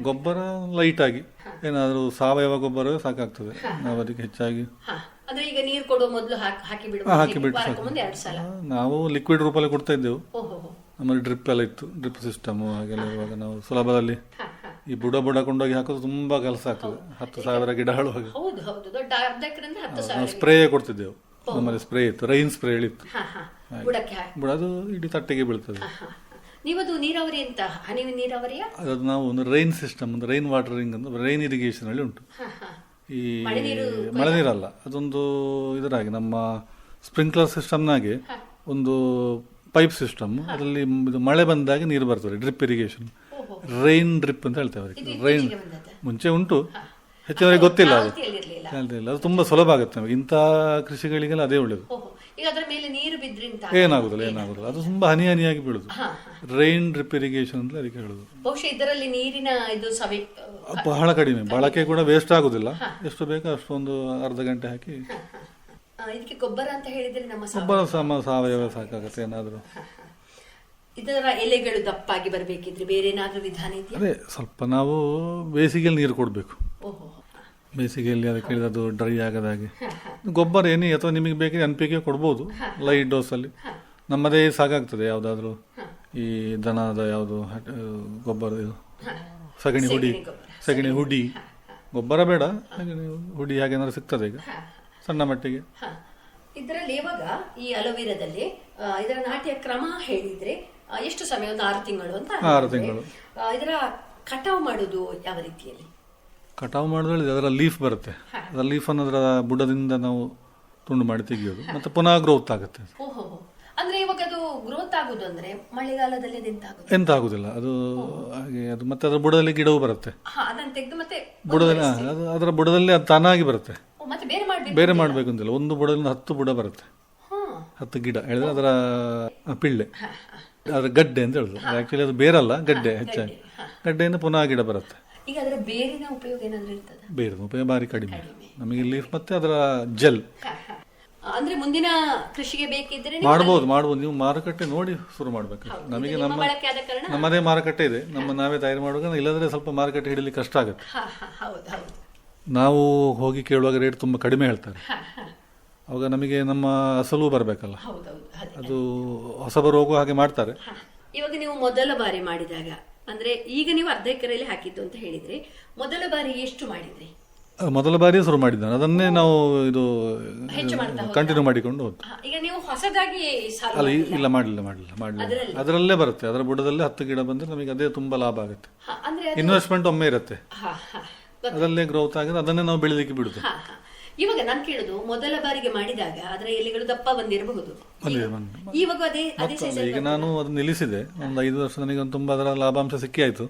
ಗೊಬ್ಬರ ಲೈಟ್ ಆಗಿ ಏನಾದರೂ ಸಾವಯವ ಗೊಬ್ಬರವೇ ಸಾಕಾಗ್ತದೆ. ನಾವು ಅದಕ್ಕೆ ಹೆಚ್ಚಾಗಿ ಹಾಕಿ ಬಿಟ್ಟು ನಾವು ಲಿಕ್ವಿಡ್ ರೂಪಲ್ಲಿ ಕೊಡ್ತಾ ಇದ್ದೆವು. ನಮ್ಮಲ್ಲಿ ಡ್ರಿಪ್ ಎಲ್ಲ ಇತ್ತು. ಡ್ರಿಪ್ ಸಿಸ್ಟಮ್ ಹಾಗೆಲ್ಲ ಇರುವಾಗ ನಾವು ಸುಲಭದಲ್ಲಿ ಈ ಬುಡ ಬುಡ ಕೊಂಡೋಗಿ ಹಾಕೋದು ತುಂಬಾ ಕೆಲಸ ಆಗ್ತದೆ. ಹತ್ತು ಸಾವಿರ ಗಿಡ ಹಾಳುವಾಗ. ಸ್ಪ್ರೇ ಕೊಡ್ತಿದ್ದೆವು. ನಮ್ಮಲ್ಲಿ ಸ್ಪ್ರೇ ಇತ್ತು ರೈನ್ ಸ್ಪ್ರೇ ಹೇಳಿತ್ತು ಬುಡಕ್ಕೆ ಹಾಕಿ. ಬುಡ ಅದು ಇಡೀ ತಟ್ಟೆಗೆ ಬೀಳ್ತದೆ. ನೀವದು ನೀರಾವರಿ ಅಂತ ಹನಿ ನೀರಾವರಿಯ? ಅದು ನಾವು ಒಂದು ರೈನ್ ಸಿಸ್ಟಮ್ ಒಂದು ರೈನ್ ವಾಟರಿಂಗ್ ಅಂತ ರೈನ್ ಇರಿಗೇಷನ್ ಅಲ್ಲಿ ಉಂಟು. ಈ ಮಳೆ ನೀರು ಮಳೆ ನೀರಲ್ಲ ಅದೊಂದು ಇದರಾಗಿ ನಮ್ಮ ಸ್ಪ್ರಿಂಕ್ಲರ್ ಸಿಸ್ಟಮ್ನಾಗೆ ಒಂದು ಪೈಪ್ ಸಿಸ್ಟಮ್ ಅದರಲ್ಲಿ ಇದು ಮಳೆ ಬಂದಾಗ ನೀರು ಬರ್ತದೆ ಡ್ರಿಪ್ ಇರಿಗೇಷನ್ ರೈನ್ ಡ್ರಿಪ್ ಅಂತ ಹೇಳ್ತೇವೆ ಅವರಿಗೆ. ರೈನ್? ಮುಂಚೆ ಉಂಟು. ಹೆಚ್ಚಿನವರಿಗೆ ಗೊತ್ತಿಲ್ಲ ಅದು. ಅದು ತುಂಬಾ ಸುಲಭ ಆಗುತ್ತೆ ನಮಗೆ. ಇಂಥ ಕೃಷಿಗಳಿಗೆಲ್ಲ ಅದೇ ಒಳ್ಳೇದು. ಓಹೋ. ಈಗ ಅದರ ಮೇಲೆ ನೀರು ಬಿದ್ರಿಂದ ಏನಾಗುದಿಲ್ಲ ಏನಾಗುದಿಲ್ಲ. ಅದು ತುಂಬಾ ಹನಿ ಹನಿಯಾಗಿ ಬೀಳುದು. ರೈನ್ ಡ್ರಿಪ್ ಇರಿಗೇಷನ್ ಅಂತ ಅದಕ್ಕೆ ಹೇಳುದು. ಬಹುಶಃ ಇದರಲ್ಲಿ ನೀರಿನ ಇದು ಸವಿ ಬಹಳ ಕಡಿಮೆ. ಬಳಕೆ ಕೂಡ ವೇಸ್ಟ್ ಆಗುದಿಲ್ಲ. ಎಷ್ಟು ಬೇಕೋ ಅಷ್ಟೊಂದು ಅರ್ಧ ಗಂಟೆ ಹಾಕಿ ಇದಕ್ಕೆ ಗೊಬ್ಬರ ಅಂತ ಹೇಳಿದ್ರೆ ನಮ್ಮ ಗೊಬ್ಬರ ಸಮ ಸಾವಯವ ಸಾಕಾಗುತ್ತೆ ಏನಾದರೂ. ಇದರ ಎಲೆಗಳು ದಪ್ಪಾಗಿ ಬರಬೇಕಿದ್ರೆ ಬೇರೆ ಏನಾದರೂ ವಿಧಾನ ಇದೆಯಾ? ಅದೇ ಸ್ವಲ್ಪ ನಾವು ಬೇಸಿಗೆಯಲ್ಲಿ ನೀರು ಕೊಡಬೇಕು. ಓಹೋ. ಬೇಸಿಗೆಯಲ್ಲಿ ಅದಕ್ಕೆ ಅದು ಡ್ರೈ ಆಗದಾಗೆ ಗೊಬ್ಬರ ಏನೇ ಅಥವಾ ನಿಮಗೆ ಬೇಕಿದ್ರೆ ಎನ್ ಪಿ ಕೆ ಕೊಡ್ಬೋದು ಲೈಟ್ ಡೋಸಲ್ಲಿ ನಮ್ಮದೇ ಸಾಕಾಗ್ತದೆ ಯಾವುದಾದ್ರೂ ಈ ದನದ ಯಾವುದು ಗೊಬ್ಬರ ಇದು. ಸಗಣಿ ಹುಡಿ ಸಗಣಿ ಹುಡಿ. ಗೊಬ್ಬರ ಬೇಡ ಸಗಣಿ ಹುಡಿ ಹಾಗೇನಾದ್ರು ಸಿಗ್ತದೆ ಈಗ ಸಣ್ಣ ಮಟ್ಟಿಗೆ. ಇದರಲ್ಲಿ ಇವಾಗ ಈ ಅಲೋವೆರಾದಲ್ಲಿ ಇದರ ನಾಟ್ಯ ಕ್ರಮ ಹೇಳಿದ್ರೆ ಎಷ್ಟು ಸಮಯ? ಒಂದು ಆರು ತಿಂಗಳು ಅಂತ ಆರು ತಿಂಗಳು. ಇದರ ಕಟಾವು ಮಾಡೋದು ಯಾವ ರೀತಿಯಲ್ಲಿ? ಕಟಾವು ಮಾಡಿದ್ರೆ ಅದರ ಲೀಫ್ ಬರುತ್ತೆ. ಅದರ ಲೀಫ್ ಅನ್ನೋದ್ರ ಅದರ ಬುಡದಿಂದ ನಾವು ತುಂಡು ಮಾಡಿ ತೆಗೆಯೋದು. ಮತ್ತೆ ಪುನಃ ಗ್ರೋತ್ ಆಗುತ್ತೆ ಅಂದ್ರೆ ಇವಾಗ ಅದು ಗ್ರೋತ್ ಆಗುದು ಅಂದ್ರೆ ಮಳೆಗಾಲದಲ್ಲಿ ಎಂತ ಆಗುದಿಲ್ಲ ಅದು ಹಾಗೆ ಅದು ಮತ್ತೆ ಅದರ ಬುಡದಲ್ಲಿ ಗಿಡವು ಬರುತ್ತೆ. ಹಾ ಅದನ್ನ ತೆಗೆದು ಮತ್ತೆ ಬುಡದಲ್ಲಿ ಅದು ಅದರ ಬುಡದಲ್ಲಿ ಅದು ತಾನಾಗಿ ಬರುತ್ತೆ. ಬೇರೆ ಮಾಡ್ಬೇಕು ಬೇರೆ ಮಾಡಬೇಕು ಅಂತಿಲ್ಲ. ಒಂದು ಬುಡದಿಂದ ಹತ್ತು ಬುಡ ಬರುತ್ತೆ. ಹತ್ತು ಗಿಡ. ಹೇಳಿದ್ರೆ ಅದರ ಪಿಳ್ಳೆ. ಅದರ ಗಡ್ಡೆ ಅಂತ ಹೇಳುದು ಆಕ್ಚುಲಿ ಅದು ಬೇರಲ್ಲ ಗಡ್ಡೆ ಹೆಚ್ಚಾಗಿ. ಗಡ್ಡೆಯಿಂದ ಪುನಃ ಗಿಡ ಬರುತ್ತೆ. ಈಗ ಅದರ ಬೇರಿನ ಉಪಯೋಗ ಏನಾದ್ರೂ ಇರ್ತದೆ? ಬೇರೆ ಉಪಯೋಗ ಭಾರಿ ಕಡಿಮೆ. ನಮಗೆ ಲೀಫ್ ಮತ್ತೆ ಅದರ ಜೆಲ್. ಅಂದ್ರೆ ಮುಂದಿನ ಕೃಷಿಗೆ ಬೇಕಿದ್ರೆ ಮಾಡ್ಬೋದು ಮಾಡ್ಬೋದು. ನೀವು ಮಾರುಕಟ್ಟೆ ನೋಡಿ ಶುರು ಮಾಡಬೇಕು. ನಮಗೆ ನಮ್ಮ ನಮ್ಮದೇ ಮಾರುಕಟ್ಟೆ ಇದೆ. ನಮ್ಮ ನಾವೇ ತಯಾರು ಮಾಡುವಾಗ ಇಲ್ಲದ್ರೆ ಸ್ವಲ್ಪ ಮಾರುಕಟ್ಟೆ ಹಿಡಿಲಿಕ್ಕೆ ಕಷ್ಟ ಆಗುತ್ತೆ. ನಾವು ಹೋಗಿ ಕೇಳುವಾಗ ರೇಟ್ ತುಂಬ ಕಡಿಮೆ ಹೇಳ್ತಾರೆ. ಅವಾಗ ನಮಗೆ ನಮ್ಮ ಅಸಲು ಬರಬೇಕಲ್ಲ. ಅದೇ ಹೊಸಬರು ಹೋಗುವ ಹಾಗೆ ಮಾಡ್ತಾರೆ. ಇವಾಗ ನೀವು ಮೊದಲ ಬಾರಿ ಮಾಡಿದಾಗ ಅಂದ್ರೆ ಈಗ ನೀವು ಅರ್ಧ ಎಕರೆಯಲ್ಲಿ ಹಾಕಿದ್ದು ಅಂತ ಹೇಳಿದ್ರೆ ಮೊದಲ ಬಾರಿ ಎಷ್ಟು ಮಾಡಿದ್ರಿ? ಮೊದಲ ಬಾರಿ ಶುರು ಮಾಡಿದ್ದಾನೆ ಅದನ್ನೇ ನಾವು ಇದು ಕಂಟಿನ್ಯೂ ಮಾಡಿಕೊಂಡು ಹೋದ್ ಈಗ ನೀವು ಹೊಸದಾಗಿ ಅಲ್ಲ ಇಲ್ಲ ಮಾಡಲಿಲ್ಲ ಮಾಡಲಿಲ್ಲ ಮಾಡಲಿಲ್ಲ ಅದರಲ್ಲಿ? ಬರುತ್ತೆ. ಅದರ ಬುಡದಲ್ಲಿ ಹತ್ತು ಗಿಡ ಬಂದ್ರೆ ನಮಗೆ ಅದೇ ತುಂಬಾ ಲಾಭ ಆಗುತ್ತೆ. ಇನ್ವೆಸ್ಟ್ಮೆಂಟ್ ಒಮ್ಮೆ ಇರುತ್ತೆ. ಅದರಲ್ಲೇ ಗ್ರೋತ್ ಆಗಿದೆ. ಅದನ್ನೇ ನಾವು ಬೆಳಿಲಿಕ್ಕೆ ಹ. ಇವಾಗ ನಾನು ಕೇಳುದು ಮೊದಲ ಬಾರಿಗೆ ಮಾಡಿದಾಗ ಅದರ ಎಲೆಗಳು ದಪ್ಪ ಬಂದಿರಬಹುದು. ಇವಾಗ ಅದೇ ಅದೇ ಈಗ ನಾನು ಅದು ನಿಲ್ಲಿಸಿದೆ. ಒಂದು ಐದು ವರ್ಷ ನನಗೆ ಒಂದು ತುಂಬಾ ಅದರ ಲಾಭಾಂಶ ಸಿಕ್ಕಿ ಆಯ್ತು.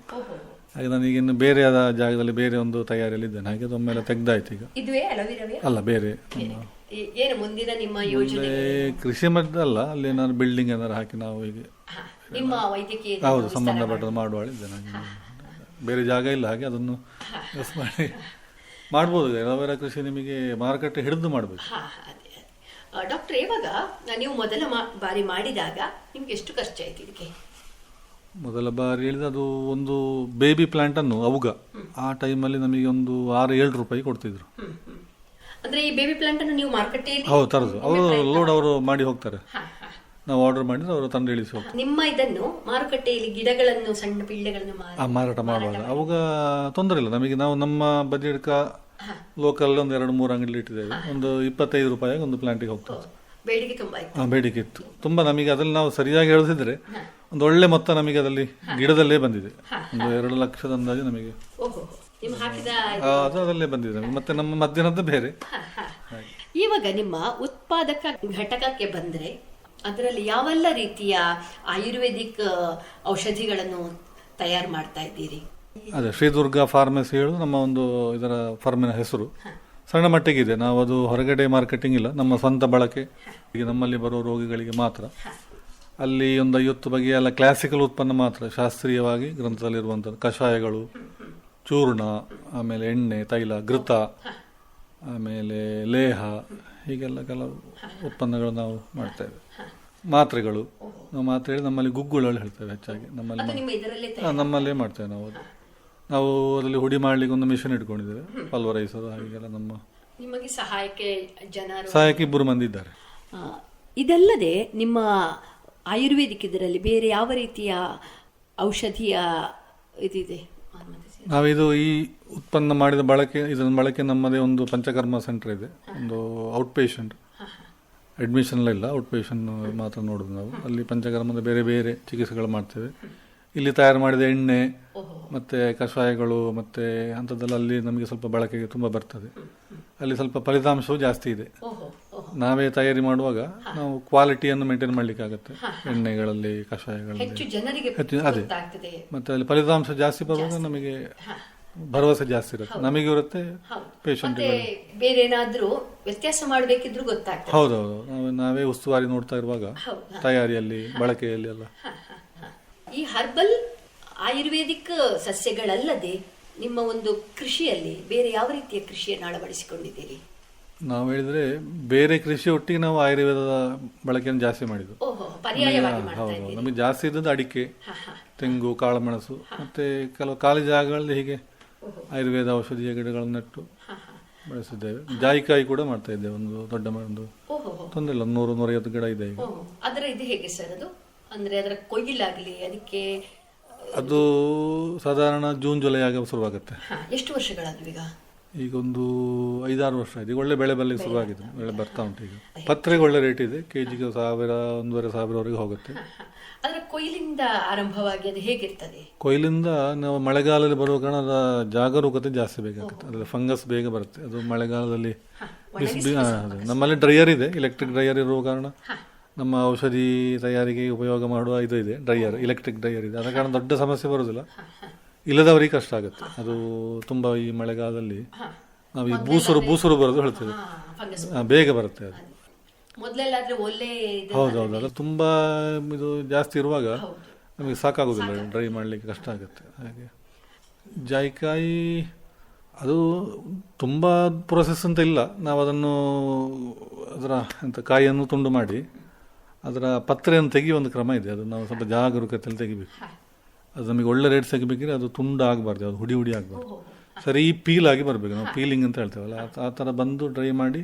ಹಾಗೆ ನಾನು ಈಗ ಇನ್ನು ಬೇರೆ ಆದ ಜಾಗದಲ್ಲಿ ಬೇರೆ ಒಂದು ತಯಾರಿಯಲ್ಲಿ ಇದ್ದೇನೆ. ಹಾಗೆ ಒಮ್ಮೆಲ್ಲ ಒಮ್ಮೆಲೆ ತೆಗ್ದಾಯ್ತು ಈಗ. ಇದುವೇ ಅಲ್ಲ ಬೇರೆ. ಏನು ಮುಂದಿನ ನಿಮ್ಮ ಯೋಜನೆ ಕೃಷಿ ಮದ್ದಲ್ಲ ಅಲ್ಲಿ ಏನಾದ್ರು ಬಿಲ್ಡಿಂಗ್ ಏನಾದ್ರು ಹಾಕಿ ನಾವು ಈಗ ನಿಮ್ಮ ವೈದ್ಯಕೀಯ ಹೌದು ಸಂಬಂಧಪಟ್ಟದ್ದು ಮಾಡುವ ನಾನು ಬೇರೆ ಜಾಗ ಇಲ್ಲ ಹಾಗೆ ಅದನ್ನು ಯೂಸ್ ಮಾಡಿ. ಮಾಡ್ಬೋದು ಎಲೋವೆರಾ ಕೃಷಿ ನಿಮಗೆ ಮಾರುಕಟ್ಟೆ ಹಿಡಿದು ಮಾಡಬೇಕು. ಡಾಕ್ಟರ್ ಇವಾಗ ನೀವು ಮೊದಲ ಬಾರಿ ಮಾಡಿದಾಗ ನಿಮ್ಗೆ ಎಷ್ಟು ಖರ್ಚು ಆಯ್ತು ಇದಕ್ಕೆ? ಮೊದಲ ಬಾರಿ ಹೇಳಿದ್ರೆ ಅದು ಒಂದು ಬೇಬಿ ಪ್ಲಾಂಟ್ ಅನ್ನು ಅವುಗ ಆ ಟೈಮಲ್ಲಿ ನಮಗೆ ಒಂದು ಆರು ಏಳು ರೂಪಾಯಿ ಕೊಡ್ತಿದ್ರು. ಅಂದ್ರೆ ಈ ಬೇಬಿ ಪ್ಲಾಂಟ್ ಅನ್ನು ನೀವು ಮಾರುಕಟ್ಟೆಯಲ್ಲಿ ಹೌದು ತರದು. ಅವರು ಲೋಡ್ ಅವರು ಮಾಡಿ ಹೋಗ್ತಾರೆ. ನಾವು ಆರ್ಡರ್ ಮಾಡಿದ್ರೆ ಅವರು ತಂದು ಇಳಿಸಿ ಹೋಗ್ತಾರೆ ನಿಮ್ಮ ಇದನ್ನು ಮಾರುಕಟ್ಟೆಯಲ್ಲಿ ಗಿಡಗಳನ್ನು ಸಣ್ಣ ಪಿಳ್ಳೆಗಳನ್ನು ಮಾರಿ ಆ ಮಾರಾಟ ಮಾಡುವಾಗ ಅವಾಗ ತೊಂದರೆ ಇಲ್ಲ. ನಮಗೆ ನಾವು ನಮ್ಮ ಬಜೆಟ್ಕ ಲೋಕಲ್ ಒಂದು ಎರಡು ಮೂರು ಅಂಗಡಿ ಇಟ್ಟಿದ್ದೇವೆ. ಒಂದು ಇಪ್ಪತ್ತೈದು ರೂಪಾಯಿಗೆ ಒಂದು ಪ್ಲಾಂಟಿಗೆ ಹೋಗ್ತದೆ. ಬೇಡಿಕೆ ತುಂಬಾ ಇತ್ತು. ಆ, ಬೇಡಿಕೆ ಇತ್ತು. ತುಂಬ ನಮಗೆ ಅದರಲ್ಲಿ ನಾವು ಸರಿಯಾಗಿ ಹೇಳಿದ್ರೆ ಒಂದು ಒಳ್ಳೆ ಮೊತ್ತ ನಮಗೆ ಅದರಲ್ಲಿ ಗಿಡದಲ್ಲೇ ಬಂದಿದೆ. ಒಂದು ಎರಡು ಲಕ್ಷದ ಅಂದಾಜು ನಮಗೆ. ಓಹೋ ನೀವು ಹಾಕಿದ ಆ, ಅದು ಅದರಲ್ಲೇ ಬಂದಿದೆ ನಮಗೆ. ಮತ್ತೆ ನಮ್ಮ ಮಧ್ಯಾಹ್ನದ ಬೇರೆ. ಇವಾಗ ನಿಮ್ಮ ಉತ್ಪಾದಕ ಘಟಕಕ್ಕೆ ಬಂದ್ರೆ ಅದರಲ್ಲಿ ಯಾವೆಲ್ಲ ರೀತಿಯ ಆಯುರ್ವೇದಿಕ್ ಔಷಧಿಗಳನ್ನು ತಯಾರು ಮಾಡ್ತಾ ಇದ್ದೀರಿ? ಅದೇ ಶ್ರೀದುರ್ಗ ಫಾರ್ಮಸಿ ಹೇಳುದು ನಮ್ಮ ಒಂದು ಇದರ ಫಾರ್ಮಿನ ಹೆಸರು. ಸಣ್ಣ ಮಟ್ಟಿಗೆ ಇದೆ ನಾವು ಅದು ಹೊರಗಡೆ ಮಾರ್ಕೆಟಿಂಗ್ ಇಲ್ಲ. ನಮ್ಮ ಸ್ವಂತ ಬಳಕೆ. ಈಗ ನಮ್ಮಲ್ಲಿ ಬರೋ ರೋಗಿಗಳಿಗೆ ಮಾತ್ರ. ಅಲ್ಲಿ ಒಂದು ಐವತ್ತು ಬಗೆಯ ಎಲ್ಲ ಕ್ಲಾಸಿಕಲ್ ಉತ್ಪನ್ನ ಮಾತ್ರ. ಶಾಸ್ತ್ರೀಯವಾಗಿ ಗ್ರಂಥದಲ್ಲಿರುವಂಥದ್ದು. ಕಷಾಯಗಳು ಚೂರ್ಣ ಆಮೇಲೆ ಎಣ್ಣೆ ತೈಲ ಘೃತ ಆಮೇಲೆ ಲೇಹ ಹೀಗೆಲ್ಲ ಕೆಲವು ಉತ್ಪನ್ನಗಳು ನಾವು ಮಾಡ್ತೇವೆ ಮಾತ್ರೆಗಳು. ನಾವು ಮಾತ್ರೆ ಹೇಳಿ ನಮ್ಮಲ್ಲಿ ಗುಗ್ಗುಳಲ್ಲಿ ಹೇಳ್ತೇವೆ ಹೆಚ್ಚಾಗಿ. ನಮ್ಮಲ್ಲಿ ನಮ್ಮಲ್ಲೇ ಮಾಡ್ತೇವೆ ನಾವು ಅದು. ನಾವು ಅದರಲ್ಲಿ ಹುಡಿ ಮಾಡ್ಲಿಕ್ಕೆ ಒಂದು ಮಿಷನ್ ಇಟ್ಕೊಂಡಿದ್ದೇವೆ. ಪಲ್ವರೈಸೋದು ಹಾಗೆಲ್ಲ ನಮ್ಮ ನಿಮಗೆ ಸಹಾಯಕ್ಕೆ ಜನರು ಸಹಾಯಕ್ಕೆ ಇಬ್ಬರು ಮಂದಿ ಇದ್ದಾರೆ. ಇದಲ್ಲದೆ ನಿಮ್ಮ ಆಯುರ್ವೇದಿಕ್ ಇದರಲ್ಲಿ ಬೇರೆ ಯಾವ ರೀತಿಯ ಔಷಧಿಯ ಇದಿದೆ? ನಾವಿದು ಈ ಉತ್ಪನ್ನ ಮಾಡಿದ ಬಳಕೆ ಇದರ ಬಳಕೆ ನಮ್ಮದೇ ಒಂದು ಪಂಚಕರ್ಮ ಸೆಂಟರ್ ಇದೆ. ಒಂದು ಔಟ್ ಪೇಷಂಟ್ ಅಡ್ಮಿಷನ್ ಎಲ್ಲ ಇಲ್ಲ. ಔಟ್ ಪೇಷನ್ ಮಾತ್ರ ನೋಡೋದು ನಾವು. ಅಲ್ಲಿ ಪಂಚಕರ್ಮದ ಬೇರೆ ಬೇರೆ ಚಿಕಿತ್ಸೆಗಳು ಮಾಡ್ತೇವೆ. ಇಲ್ಲಿ ತಯಾರು ಮಾಡಿದ ಎಣ್ಣೆ ಮತ್ತು ಕಷಾಯಗಳು ಮತ್ತು ಅಂಥದ್ದೆಲ್ಲ ಅಲ್ಲಿ ನಮಗೆ ಸ್ವಲ್ಪ ಬಳಕೆಗೆ ತುಂಬ ಬರ್ತದೆ. ಅಲ್ಲಿ ಸ್ವಲ್ಪ ಫಲಿತಾಂಶವೂ ಜಾಸ್ತಿ ಇದೆ. ನಾವೇ ತಯಾರಿ ಮಾಡುವಾಗ ನಾವು ಕ್ವಾಲಿಟಿಯನ್ನು ಮೇಂಟೈನ್ ಮಾಡಲಿಕ್ಕಾಗುತ್ತೆ. ಎಣ್ಣೆಗಳಲ್ಲಿ ಕಷಾಯಗಳಲ್ಲಿ. ಹೆಚ್ಚು ಅದೇ. ಮತ್ತೆ ಅಲ್ಲಿ ಫಲಿತಾಂಶ ಜಾಸ್ತಿ ಬರುವಾಗ ನಮಗೆ ಭರವಸೆ ಜಾಸ್ತಿ ಇರುತ್ತೆ. ನಮಗೆ ಇರುತ್ತೆ ಪೇಷಂಟ್ ಬೇರೆ ಏನಾದ್ರೂ ವ್ಯತ್ಯಾಸ ಮಾಡಬೇಕಿದ್ರು ಗೊತ್ತಾಗ್ತದೆ. ಹೌದೌದು ನಾವು ನಾವೇ ಉಸ್ತುವಾರಿ ನೋಡ್ತಾ ಇರುವಾಗ ತಯಾರಿಯಲ್ಲಿ ಬಳಕೆಯಲ್ಲಿ ಎಲ್ಲ. ಈ ಹರ್ಬಲ್ ಆಯುರ್ವೇದಿಕ್ ಸಸ್ಯಗಳಲ್ಲದೆ ನಿಮ್ಮ ಒಂದು ಕೃಷಿಯಲ್ಲಿ ಬೇರೆ ಯಾವ ರೀತಿಯ ಕೃಷಿಯನ್ನು ಅಳವಡಿಸಿಕೊಂಡಿದ್ದೀರಿ? ನಾವು ಹೇಳಿದ್ರೆ ಬೇರೆ ಕೃಷಿ ಒಟ್ಟಿಗೆ ನಾವು ಆಯುರ್ವೇದದ ಬಳಕೆಯನ್ನು ಜಾಸ್ತಿ ಮಾಡ್ತಾ ಹೌದು ನಮಗೆ ಜಾಸ್ತಿ ಇದ್ದದ್ದು ಅಡಿಕೆ. ತೆಂಗು ಕಾಳುಮೆಣಸು ಮತ್ತೆ ಕೆಲವು ಖಾಲಿ ಜಾಗಗಳಲ್ಲಿ ಹೀಗೆ ಆಯುರ್ವೇದ ಔಷಧೀಯ ಗಿಡಗಳನ್ನು ನೆಟ್ಟು ಬೆಳೆಸಿದ್ದೇವೆ. ಜಾಯಿಕಾಯಿ ಕೂಡ ಮಾಡ್ತಾ ಇದ್ದೇವೆ. ಒಂದು ದೊಡ್ಡ ಒಂದು ತೊಂದರೆ ಇಲ್ಲ. ನೂರು ನೂರೈವತ್ತು ಗಿಡ ಇದೆ ಈಗ. ಅದರ ಇದು ಹೇಗೆ ಸರ್ ಅದು? ಅಂದ್ರೆ ಅದರ ಕೊಯ್ಲಾಗಲಿ ಅದಕ್ಕೆ ಅದು ಸಾಧಾರಣ ಜೂನ್ ಜುಲೈ ಆಗ ಶುರುವಾಗುತ್ತೆ. ಎಷ್ಟು ಎಷ್ಟು ವರ್ಷಗಳಾದ್ವು ಈಗ ಈಗ ಒಂದು ಐದಾರು ವರ್ಷ ಆಯ್ತು. ಈಗ ಒಳ್ಳೆ ಬೆಳೆ ಬರಲಿಕ್ಕೆ ಶುರುವಾಗಿದೆ. ಬೆಳೆ ಬರ್ತಾ ಉಂಟು ಈಗ. ಪತ್ರೆಗೆ ಒಳ್ಳೆ ರೇಟ್ ಇದೆ. ಕೆ ಜಿಗೆ ಸಾವಿರ ಒಂದೂವರೆ ಸಾವಿರವರೆಗೆ ಹೋಗುತ್ತೆ. ಅದರ ಕೊಯ್ಲಿಂದ ಆರಂಭವಾಗಿ ಅದು ಹೇಗಿರ್ತದೆ? ಕೊಯ್ಲಿಂದ ನಾವು ಮಳೆಗಾಲದಲ್ಲಿ ಬರುವ ಕಾರಣ ಅದರ ಜಾಗರೂಕತೆ ಜಾಸ್ತಿ ಬೇಕಾಗುತ್ತೆ ಅದರಲ್ಲಿ ಫಂಗಸ್ ಬೇಗ ಬರುತ್ತೆ. ಅದು ಮಳೆಗಾಲದಲ್ಲಿ ಬಿಸಿ ಅದೇ. ನಮ್ಮಲ್ಲಿ ಡ್ರೈಯರ್ ಇದೆ. ಎಲೆಕ್ಟ್ರಿಕ್ ಡ್ರೈಯರ್ ಇರುವ ಕಾರಣ ನಮ್ಮ ಔಷಧಿ ತಯಾರಿಗೆ ಉಪಯೋಗ ಮಾಡುವ ಇದು ಇದೆ. ಡ್ರೈಯರ್ ಎಲೆಕ್ಟ್ರಿಕ್ ಡ್ರೈಯರ್ ಇದೆ. ಆದ ಕಾರಣ ದೊಡ್ಡ ಸಮಸ್ಯೆ ಬರುವುದಿಲ್ಲ. ಇಲ್ಲದವರಿಗೆ ಕಷ್ಟ ಆಗುತ್ತೆ. ಅದು ತುಂಬ ಈ ಮಳೆಗಾಲದಲ್ಲಿ ನಾವು ಈ ಬೂಸರು ಬೂಸರು ಬರೋದು ಹೇಳ್ತೇವೆ. ಬೇಗ ಬರುತ್ತೆ ಅದು. ಹೌದೌದು ಅದು ತುಂಬ ಇದು ಜಾಸ್ತಿ ಇರುವಾಗ ನಮಗೆ ಸಾಕಾಗೋದಿಲ್ಲ ಡ್ರೈ ಮಾಡಲಿಕ್ಕೆ ಕಷ್ಟ ಆಗುತ್ತೆ. ಹಾಗೆ. ಜಾಯಿಕಾಯಿ ಅದು ತುಂಬ ಪ್ರೊಸೆಸ್ ಅಂತ ಇಲ್ಲ. ನಾವು ಅದನ್ನು ಅದರ ಎಂಥ ಕಾಯಿಯನ್ನು ತುಂಡು ಮಾಡಿ ಅದರ ಪತ್ರೆಯನ್ನು ತೆಗೆಯುವ ಒಂದು ಕ್ರಮ ಇದೆ. ಅದು ನಾವು ಸ್ವಲ್ಪ ಜಾಗರೂಕತೆಯಲ್ಲಿ ತೆಗಿಬೇಕು. ಅದು ನಮಗೆ ಒಳ್ಳೆ ರೇಟ್ ಸಿಗಬೇಕಿದ್ರೆ ಅದು ತುಂಡು ಆಗಬಾರ್ದು ಅದು ಹುಡಿ ಹುಡಿ ಆಗಬಾರ್ದು. ಸರಿ ಪೀಲ್ ಆಗಿ ಬರಬೇಕು ನಾವು ಪೀಲಿಂಗ್ ಅಂತ ಹೇಳ್ತೇವಲ್ಲ ಆ- ಥರ ಬಂದು ಡ್ರೈ ಮಾಡಿ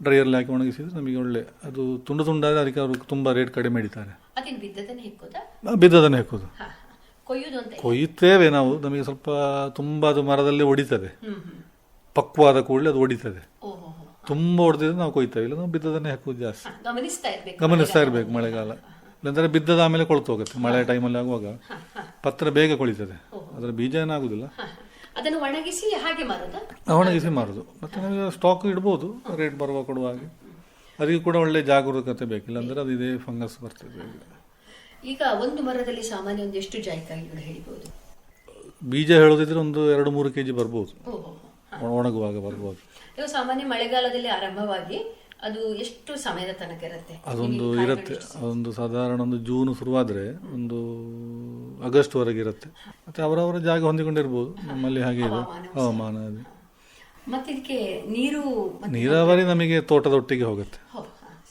ಡ್ರೈಯರ್ಲಿ ಹಾಕಿ ಒಣಗಿಸಿದ್ರೆ ನಮಗೆ ಒಳ್ಳೆ ಅದು ತುಂಡು ತುಂಡಾದರೆ ಅದಕ್ಕೆ ಅವರು ತುಂಬ ರೇಟ್ ಕಡಿಮೆ ಹಿಡಿತಾರೆ. ಬಿದ್ದದನ್ನು ಹಾಕೋದು? ಕೊಯ್ಯುತ್ತೇವೆ ನಾವು ನಮಗೆ ಸ್ವಲ್ಪ ತುಂಬ ಅದು ಮರದಲ್ಲಿ ಹೊಡಿತದೆ ಪಕ್ವಾದ ಕೂಡಲೇ ಅದು ಒಡಿತದೆ. ತುಂಬ ಹೊಡೆದಿದ್ರೆ ನಾವು ಕೊಯ್ತೇವೆ ಇಲ್ಲ ನಾವು ಬಿದ್ದದನ್ನೇ ಹಾಕೋದು ಜಾಸ್ತಿ. ಗಮನಿಸ್ತಾ ಇರಬೇಕು ಮಳೆಗಾಲ. ಇಲ್ಲಾಂದ್ರೆ ಬಿದ್ದದ ಆಮೇಲೆ ಕೊಳ್ತು ಹೋಗುತ್ತೆ. ಮಳೆ ಟೈಮಲ್ಲಿ ಆಗುವಾಗ. ಪತ್ರ ಬೇಗ ಕೊಳಿತದೆ. ಅದರ ಬೀಜ ಏನಾಗುದಿಲ್ಲ. ಅದನ್ನು ಒಣಗಿಸಿ ಹಾಗೆ ಮಾರೋದಾ? ಒಣಗಿಸಿ ಮಾರುದು. ಮತ್ತೆ ನಮಗೆ ಸ್ಟಾಕ್ ಇಡ್ಬೋದು ರೇಟ್ ಬರುವ ಕೊಡುವ ಹಾಗೆ. ಅದಕ್ಕೆ ಕೂಡ ಒಳ್ಳೆ ಜಾಗರೂಕತೆ ಬೇಕಿಲ್ಲ ಅಂದ್ರೆ ಅದು ಇದೇ ಫಂಗಸ್ ಬರ್ತದೆ. ಈಗ ಒಂದು ಮರದಲ್ಲಿ ಸಾಮಾನ್ಯ ಒಂದು ಎಷ್ಟು ಜಾಯಿಕಾಯಿಗಳು ಬೀಜ ಹೇಳೋದಿದ್ರೆ ಒಂದು ಎರಡು ಮೂರು ಕೆಜಿ ಬರ್ಬೋದು. ಒಣಗುವಾಗ ಬರ್ಬೋದು. ಸಾಮಾನ್ಯ ಮಳೆಗಾಲದಲ್ಲಿ ಆರಂಭವಾಗಿ ಅದು ಎಷ್ಟು ಸಮಯದ ತನಕ ಇರುತ್ತೆ? ಅದೊಂದು ಇರುತ್ತೆ. ಅದೊಂದು ಸಾಧಾರಣ ಒಂದು ಜೂನ್ ಶುರುವಾದ್ರೆ ಒಂದು ಆಗಸ್ಟ್ ವರೆಗೆ ಇರುತ್ತೆ. ಮತ್ತೆ ಅವರವರ ಜಾಗ ಹೊಂದಿಕೊಂಡಿರ್ಬೋದು. ನಮ್ಮಲ್ಲಿ ಹಾಗೆ ಇದೆ. ಹವಾಮಾನ ಅದು. ಮತ್ತೆ ಇದಕ್ಕೆ ನೀರು ನೀರಾವರಿ ನಮಗೆ ತೋಟದ ಒಟ್ಟಿಗೆ ಹೋಗುತ್ತೆ.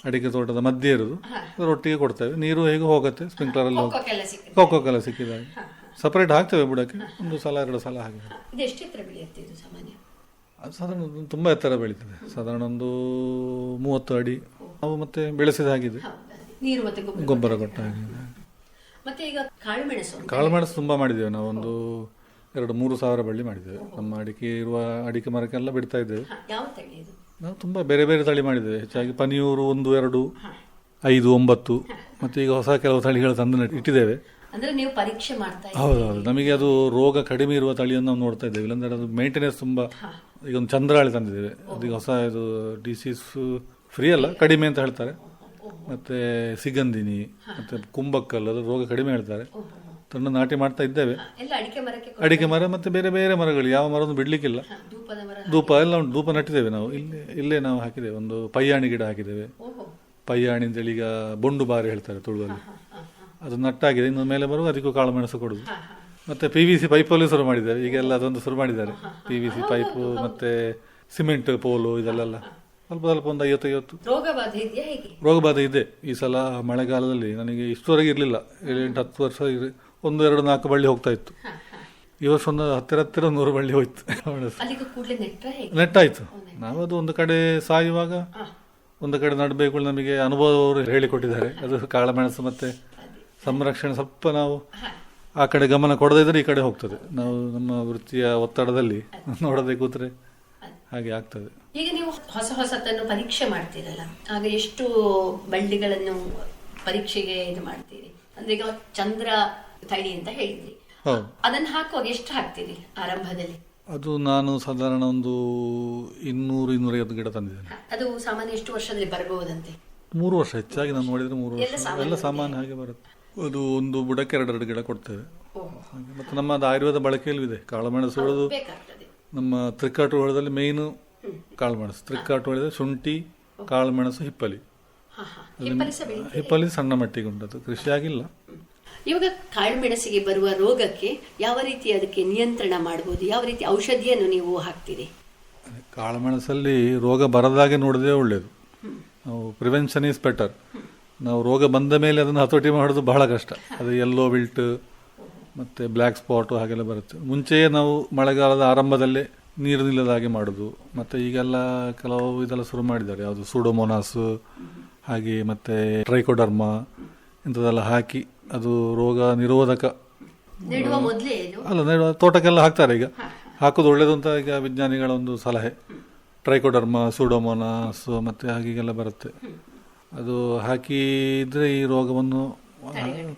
ಅಡಿಕೆ ತೋಟದ ಮಧ್ಯೆ ಇರೋದು. ಅದರೊಟ್ಟಿಗೆ ಕೊಡ್ತೇವೆ. ನೀರು ಹೇಗೆ ಹೋಗುತ್ತೆ? ಸ್ಪ್ರಿಂಕ್ಲರ್ ಅಲ್ಲಿ ಹೋಗುತ್ತೆ. ಕೊಕ್ಕೋ ಕಲ ಸಿಕ್ಕಿದಾಗ ಸಪರೇಟ್ ಹಾಕ್ತೇವೆ ಬುಡಕ್ಕೆ. ಒಂದು ಸಲ ಎರಡು ಸಲ ಹಾಗೆ. ಅದು ಸಾಧಾರಣ ಒಂದು ತುಂಬ ಎತ್ತರ ಬೆಳೀತದೆ. ಸಾಧಾರಣ ಒಂದು ಮೂವತ್ತು ಅಡಿ. ನಾವು ಮತ್ತೆ ಬೆಳೆಸಿದ ಹಾಗಿದೆ ನೀರು ಮತ್ತೆ ಗೊಬ್ಬರ ಕೊಟ್ಟ ಹಾಗೆ. ಮತ್ತೆ ಈಗ ಕಾಳು ಮೆಣಸು ಅಂತ ಕಾಳು ತುಂಬ ಮಾಡಿದ್ದೇವೆ. ನಾವು ಒಂದು ಎರಡು ಮೂರು ಸಾವಿರ ಬಳ್ಳಿ ಮಾಡಿದ್ದೇವೆ. ನಮ್ಮ ಅಡಿಕೆ ಇರುವ ಅಡಿಕೆ ಮರಕ್ಕೆಲ್ಲ ಬಿಡ್ತಾ ಇದ್ದೇವೆ. ನಾವು ತುಂಬ ಬೇರೆ ಬೇರೆ ತಳಿ ಮಾಡಿದ್ದೇವೆ. ಹೆಚ್ಚಾಗಿ ಪನಿಯೂರು ಒಂದು ಎರಡು ಐದು ಒಂಬತ್ತು. ಮತ್ತು ಈಗ ಹೊಸ ಕೆಲವು ತಳಿಗಳು ತಂದು ಇಟ್ಟಿದ್ದೇವೆ. ಅಂದ್ರೆ ನೀವು ಪರೀಕ್ಷೆ ಮಾಡ್ತಾ. ಹೌದೌದು. ನಮಗೆ ಅದು ರೋಗ ಕಡಿಮೆ ಇರುವ ತಳಿಯನ್ನು ನಾವು ನೋಡ್ತಾ ಇದ್ದೇವೆ. ಇಲ್ಲಾಂದ್ರೆ ಅದು ಮೇಂಟೆನೆನ್ಸ್ ತುಂಬ ಈಗ ಒಂದು ಚಂದ್ರಾಳಿ ತಂದಿದ್ದೇವೆ. ಅದೀಗ ಹೊಸ ಇದು ಡಿಸೀಸ್ ಫ್ರೀ ಅಲ್ಲ ಕಡಿಮೆ ಅಂತ ಹೇಳ್ತಾರೆ. ಮತ್ತು ಸಿಗಂದಿನಿ ಮತ್ತು ಕುಂಬಕ್ಕಲ್ ಅದು ರೋಗ ಕಡಿಮೆ ಹೇಳ್ತಾರೆ. ತಂದು ನಾಟಿ ಮಾಡ್ತಾ ಇದ್ದೇವೆ. ಅಡಿಕೆ ಮರ ಮತ್ತು ಬೇರೆ ಬೇರೆ ಮರಗಳು ಯಾವ ಮರವನ್ನು ಬಿಡಲಿಕ್ಕಿಲ್ಲ. ಧೂಪ ಎಲ್ಲ ಉಂಟು. ಧೂಪ ನಟ್ಟಿದ್ದೇವೆ ನಾವು. ಇಲ್ಲಿ ಇಲ್ಲೇ ನಾವು ಹಾಕಿದ್ದೇವೆ. ಒಂದು ಪಯ್ಯಾಣಿ ಗಿಡ ಹಾಕಿದ್ದೇವೆ. ಪಯ್ಯಾಣಿ ಅಂತೇಳಿ ಈಗ ಬೊಂಡು ಬಾರಿ ಹೇಳ್ತಾರೆ ತುಳುವಲ್ಲಿ ಅದು ನಟ್ಟಾಗಿದೆ. ಇನ್ನೊಂದು ಮೇಲೆ ಬರುವ ಅದಕ್ಕೂ ಕಾಳು ಮೆಣಸು ಕೊಡುದು. ಮತ್ತೆ ಪಿ ವಿ ಸಿ ಪೈಪಲ್ಲಿ ಶುರು ಮಾಡಿದ್ದಾರೆ. ಈಗೆಲ್ಲ ಅದೊಂದು ಶುರು ಮಾಡಿದ್ದಾರೆ. ಪಿ ವಿ ಸಿ ಪೈಪು ಮತ್ತೆ ಸಿಮೆಂಟ್ ಪೋಲು ಇದೆಲ್ಲ ಸ್ವಲ್ಪ ಸ್ವಲ್ಪ ಒಂದು ಐವತ್ತು ಐವತ್ತು ರೋಗ ಬಾಧೆ ಇದೆ. ಈ ಸಲ ಮಳೆಗಾಲದಲ್ಲಿ ನನಗೆ ಇಷ್ಟುವರೆಗೆ ಇರಲಿಲ್ಲ. ಏಳು ಎಂಟು ಹತ್ತು ವರ್ಷ ಒಂದು ಎರಡು ನಾಲ್ಕು ಬಳ್ಳಿ ಹೋಗ್ತಾ ಇತ್ತು. ಈ ವರ್ಷ ಒಂದು ಹತ್ತಿರ ಹತ್ತಿರ ನೂರು ಬಳ್ಳಿ ಹೋಯ್ತು. ನೆಟ್ಟಾಯಿತು ನಾವದು ಒಂದು ಕಡೆ ಸಾಯುವಾಗ ಒಂದು ಕಡೆ ನಡಬೇಕು ನಮಗೆ ಅನುಭವ ಅವರು ಹೇಳಿಕೊಟ್ಟಿದ್ದಾರೆ. ಅದು ಕಾಳಮೆಣಸು ಮತ್ತೆ ಸಂರಕ್ಷಣೆ. ಸ್ವಲ್ಪ ನಾವು ಆ ಕಡೆ ಗಮನ ಕೊಡದೇ ಇದ್ರೆ ಈ ಕಡೆ ಹೋಗ್ತದೆ. ನಾವು ನಮ್ಮ ವೃತ್ತಿಯ ಒತ್ತಡದಲ್ಲಿ ನೋಡದೆ ಕೂತ್ರೆ ಹಾಗೆ ಆಗ್ತದೆ. ಈಗ ನೀವು ಹೊಸ ಹೊಸತನ್ನು ಪರೀಕ್ಷೆ ಮಾಡ್ತೀರಲ್ಲ ಆಗ ಎಷ್ಟು ಬಳ್ಳಿಗಳನ್ನು ಪರೀಕ್ಷೆಗೆ ಇದು ಮಾಡ್ತೀರಿ? ಅಂದ್ರೆ ಈಗ ಚಂದ್ರ ತಳಿ ಅಂತ ಹೇಳಿದ್ರಿ. ಅದನ್ನ ಹಾಕುವಾಗ ಎಷ್ಟು ಹಾಕ್ತೀರಿ ಆರಂಭದಲ್ಲಿ? ಅದು ನಾನು ಸಾಧಾರಣ ಒಂದು ಇನ್ನೂರು ಇನ್ನೂರೈವತ್ತು ಗಿಡ ತಂದಿದ್ದೇನೆ. ಅದು ಸಾಮಾನ್ಯ ಎಷ್ಟು ವರ್ಷದಲ್ಲಿ ಬರಬಹುದಂತೆ? ಮೂರು ವರ್ಷ ಹೆಚ್ಚಾಗಿ ನಾನು ನೋಡಿದ್ರೆ ಮೂರು ವರ್ಷ. ಎಲ್ಲ ಸಾಮಾನ್ಯ ಹಾಗೆ ಬರುತ್ತೆ. ಅದು ಒಂದು ಬುಡಕ್ಕೆ ಎರಡೆರಡು ಗಿಡ ಕೊಡ್ತೇವೆ. ಮತ್ತೆ ನಮ್ಮ ಅದು ಆಯುರ್ವೇದ ಬಳಕೆಯಲ್ಲೂ ಇದೆ. ಕಾಳುಮೆಣಸು ಹೇಳೋದು ಬೇಕಾಗ್ತದೆ. ನಮ್ಮ ತ್ರಿಕಾಟು ಹೊಳದಲ್ಲಿ ಮೇಯ್ನು ಕಾಳುಮೆಣಸು. ತ್ರಿಕಾಟು ಹೊಳೆದ ಶುಂಠಿ ಕಾಳುಮೆಣಸು ಹಿಪ್ಪಲಿ. ಹಿಪ್ಪಲಿ ಸಣ್ಣ ಮಟ್ಟಿಗೆ ಉಂಟದು ಕೃಷಿ ಆಗಿಲ್ಲ. ಇವಾಗ ಕಾಳುಮೆಣಸಿಗೆ ಬರುವ ರೋಗಕ್ಕೆ ಯಾವ ರೀತಿ ಅದಕ್ಕೆ ನಿಯಂತ್ರಣ ಮಾಡಬಹುದು ಯಾವ ರೀತಿ ಔಷಧಿಯನ್ನು ನೀವು ಹಾಕ್ತೀರಿ? ಕಾಳುಮೆಣಸಲ್ಲಿ ರೋಗ ಬರದಾಗೆ ನೋಡಿದ್ರೆ ಒಳ್ಳೆಯದು ಪ್ರಿವೆನ್ಷನ್ ಈಸ್ ಬೆಟರ್. ನಾವು ರೋಗ ಬಂದ ಮೇಲೆ ಅದನ್ನು ಹತೋಟಿ ಮಾಡೋದು ಬಹಳ ಕಷ್ಟ. ಅದು ಎಲ್ಲೋ ವಿಲ್ಟ್ ಮತ್ತು ಬ್ಲ್ಯಾಕ್ ಸ್ಪಾಟು ಹಾಗೆಲ್ಲ ಬರುತ್ತೆ. ಮುಂಚೆಯೇ ನಾವು ಮಳೆಗಾಲದ ಆರಂಭದಲ್ಲೇ ನೀರು ನಿಲ್ಲದ ಹಾಗೆ ಮಾಡೋದು. ಮತ್ತು ಈಗೆಲ್ಲ ಕೆಲವು ಇದೆಲ್ಲ ಶುರು ಮಾಡಿದ್ದಾರೆ. ಯಾವುದು ಸೂಡೋಮೋನಾಸು ಹಾಗೆ ಮತ್ತು ಟ್ರೈಕೋಡರ್ಮ ಇಂಥದ್ದೆಲ್ಲ ಹಾಕಿ ಅದು ರೋಗ ನಿರೋಧಕ ಅಲ್ಲ ನೆಡುವ ತೋಟಕ್ಕೆಲ್ಲ ಹಾಕ್ತಾರೆ ಈಗ. ಹಾಕೋದು ಒಳ್ಳೇದು ಅಂತ ಈಗ ವಿಜ್ಞಾನಿಗಳ ಒಂದು ಸಲಹೆ. ಟ್ರೈಕೋಡರ್ಮ ಸೂಡೋಮೋನಾಸ್ ಮತ್ತು ಹಾಗೆಲ್ಲ ಬರುತ್ತೆ. ಅದು ಹಾಕಿದ್ರೆ ಈ ರೋಗವನ್ನು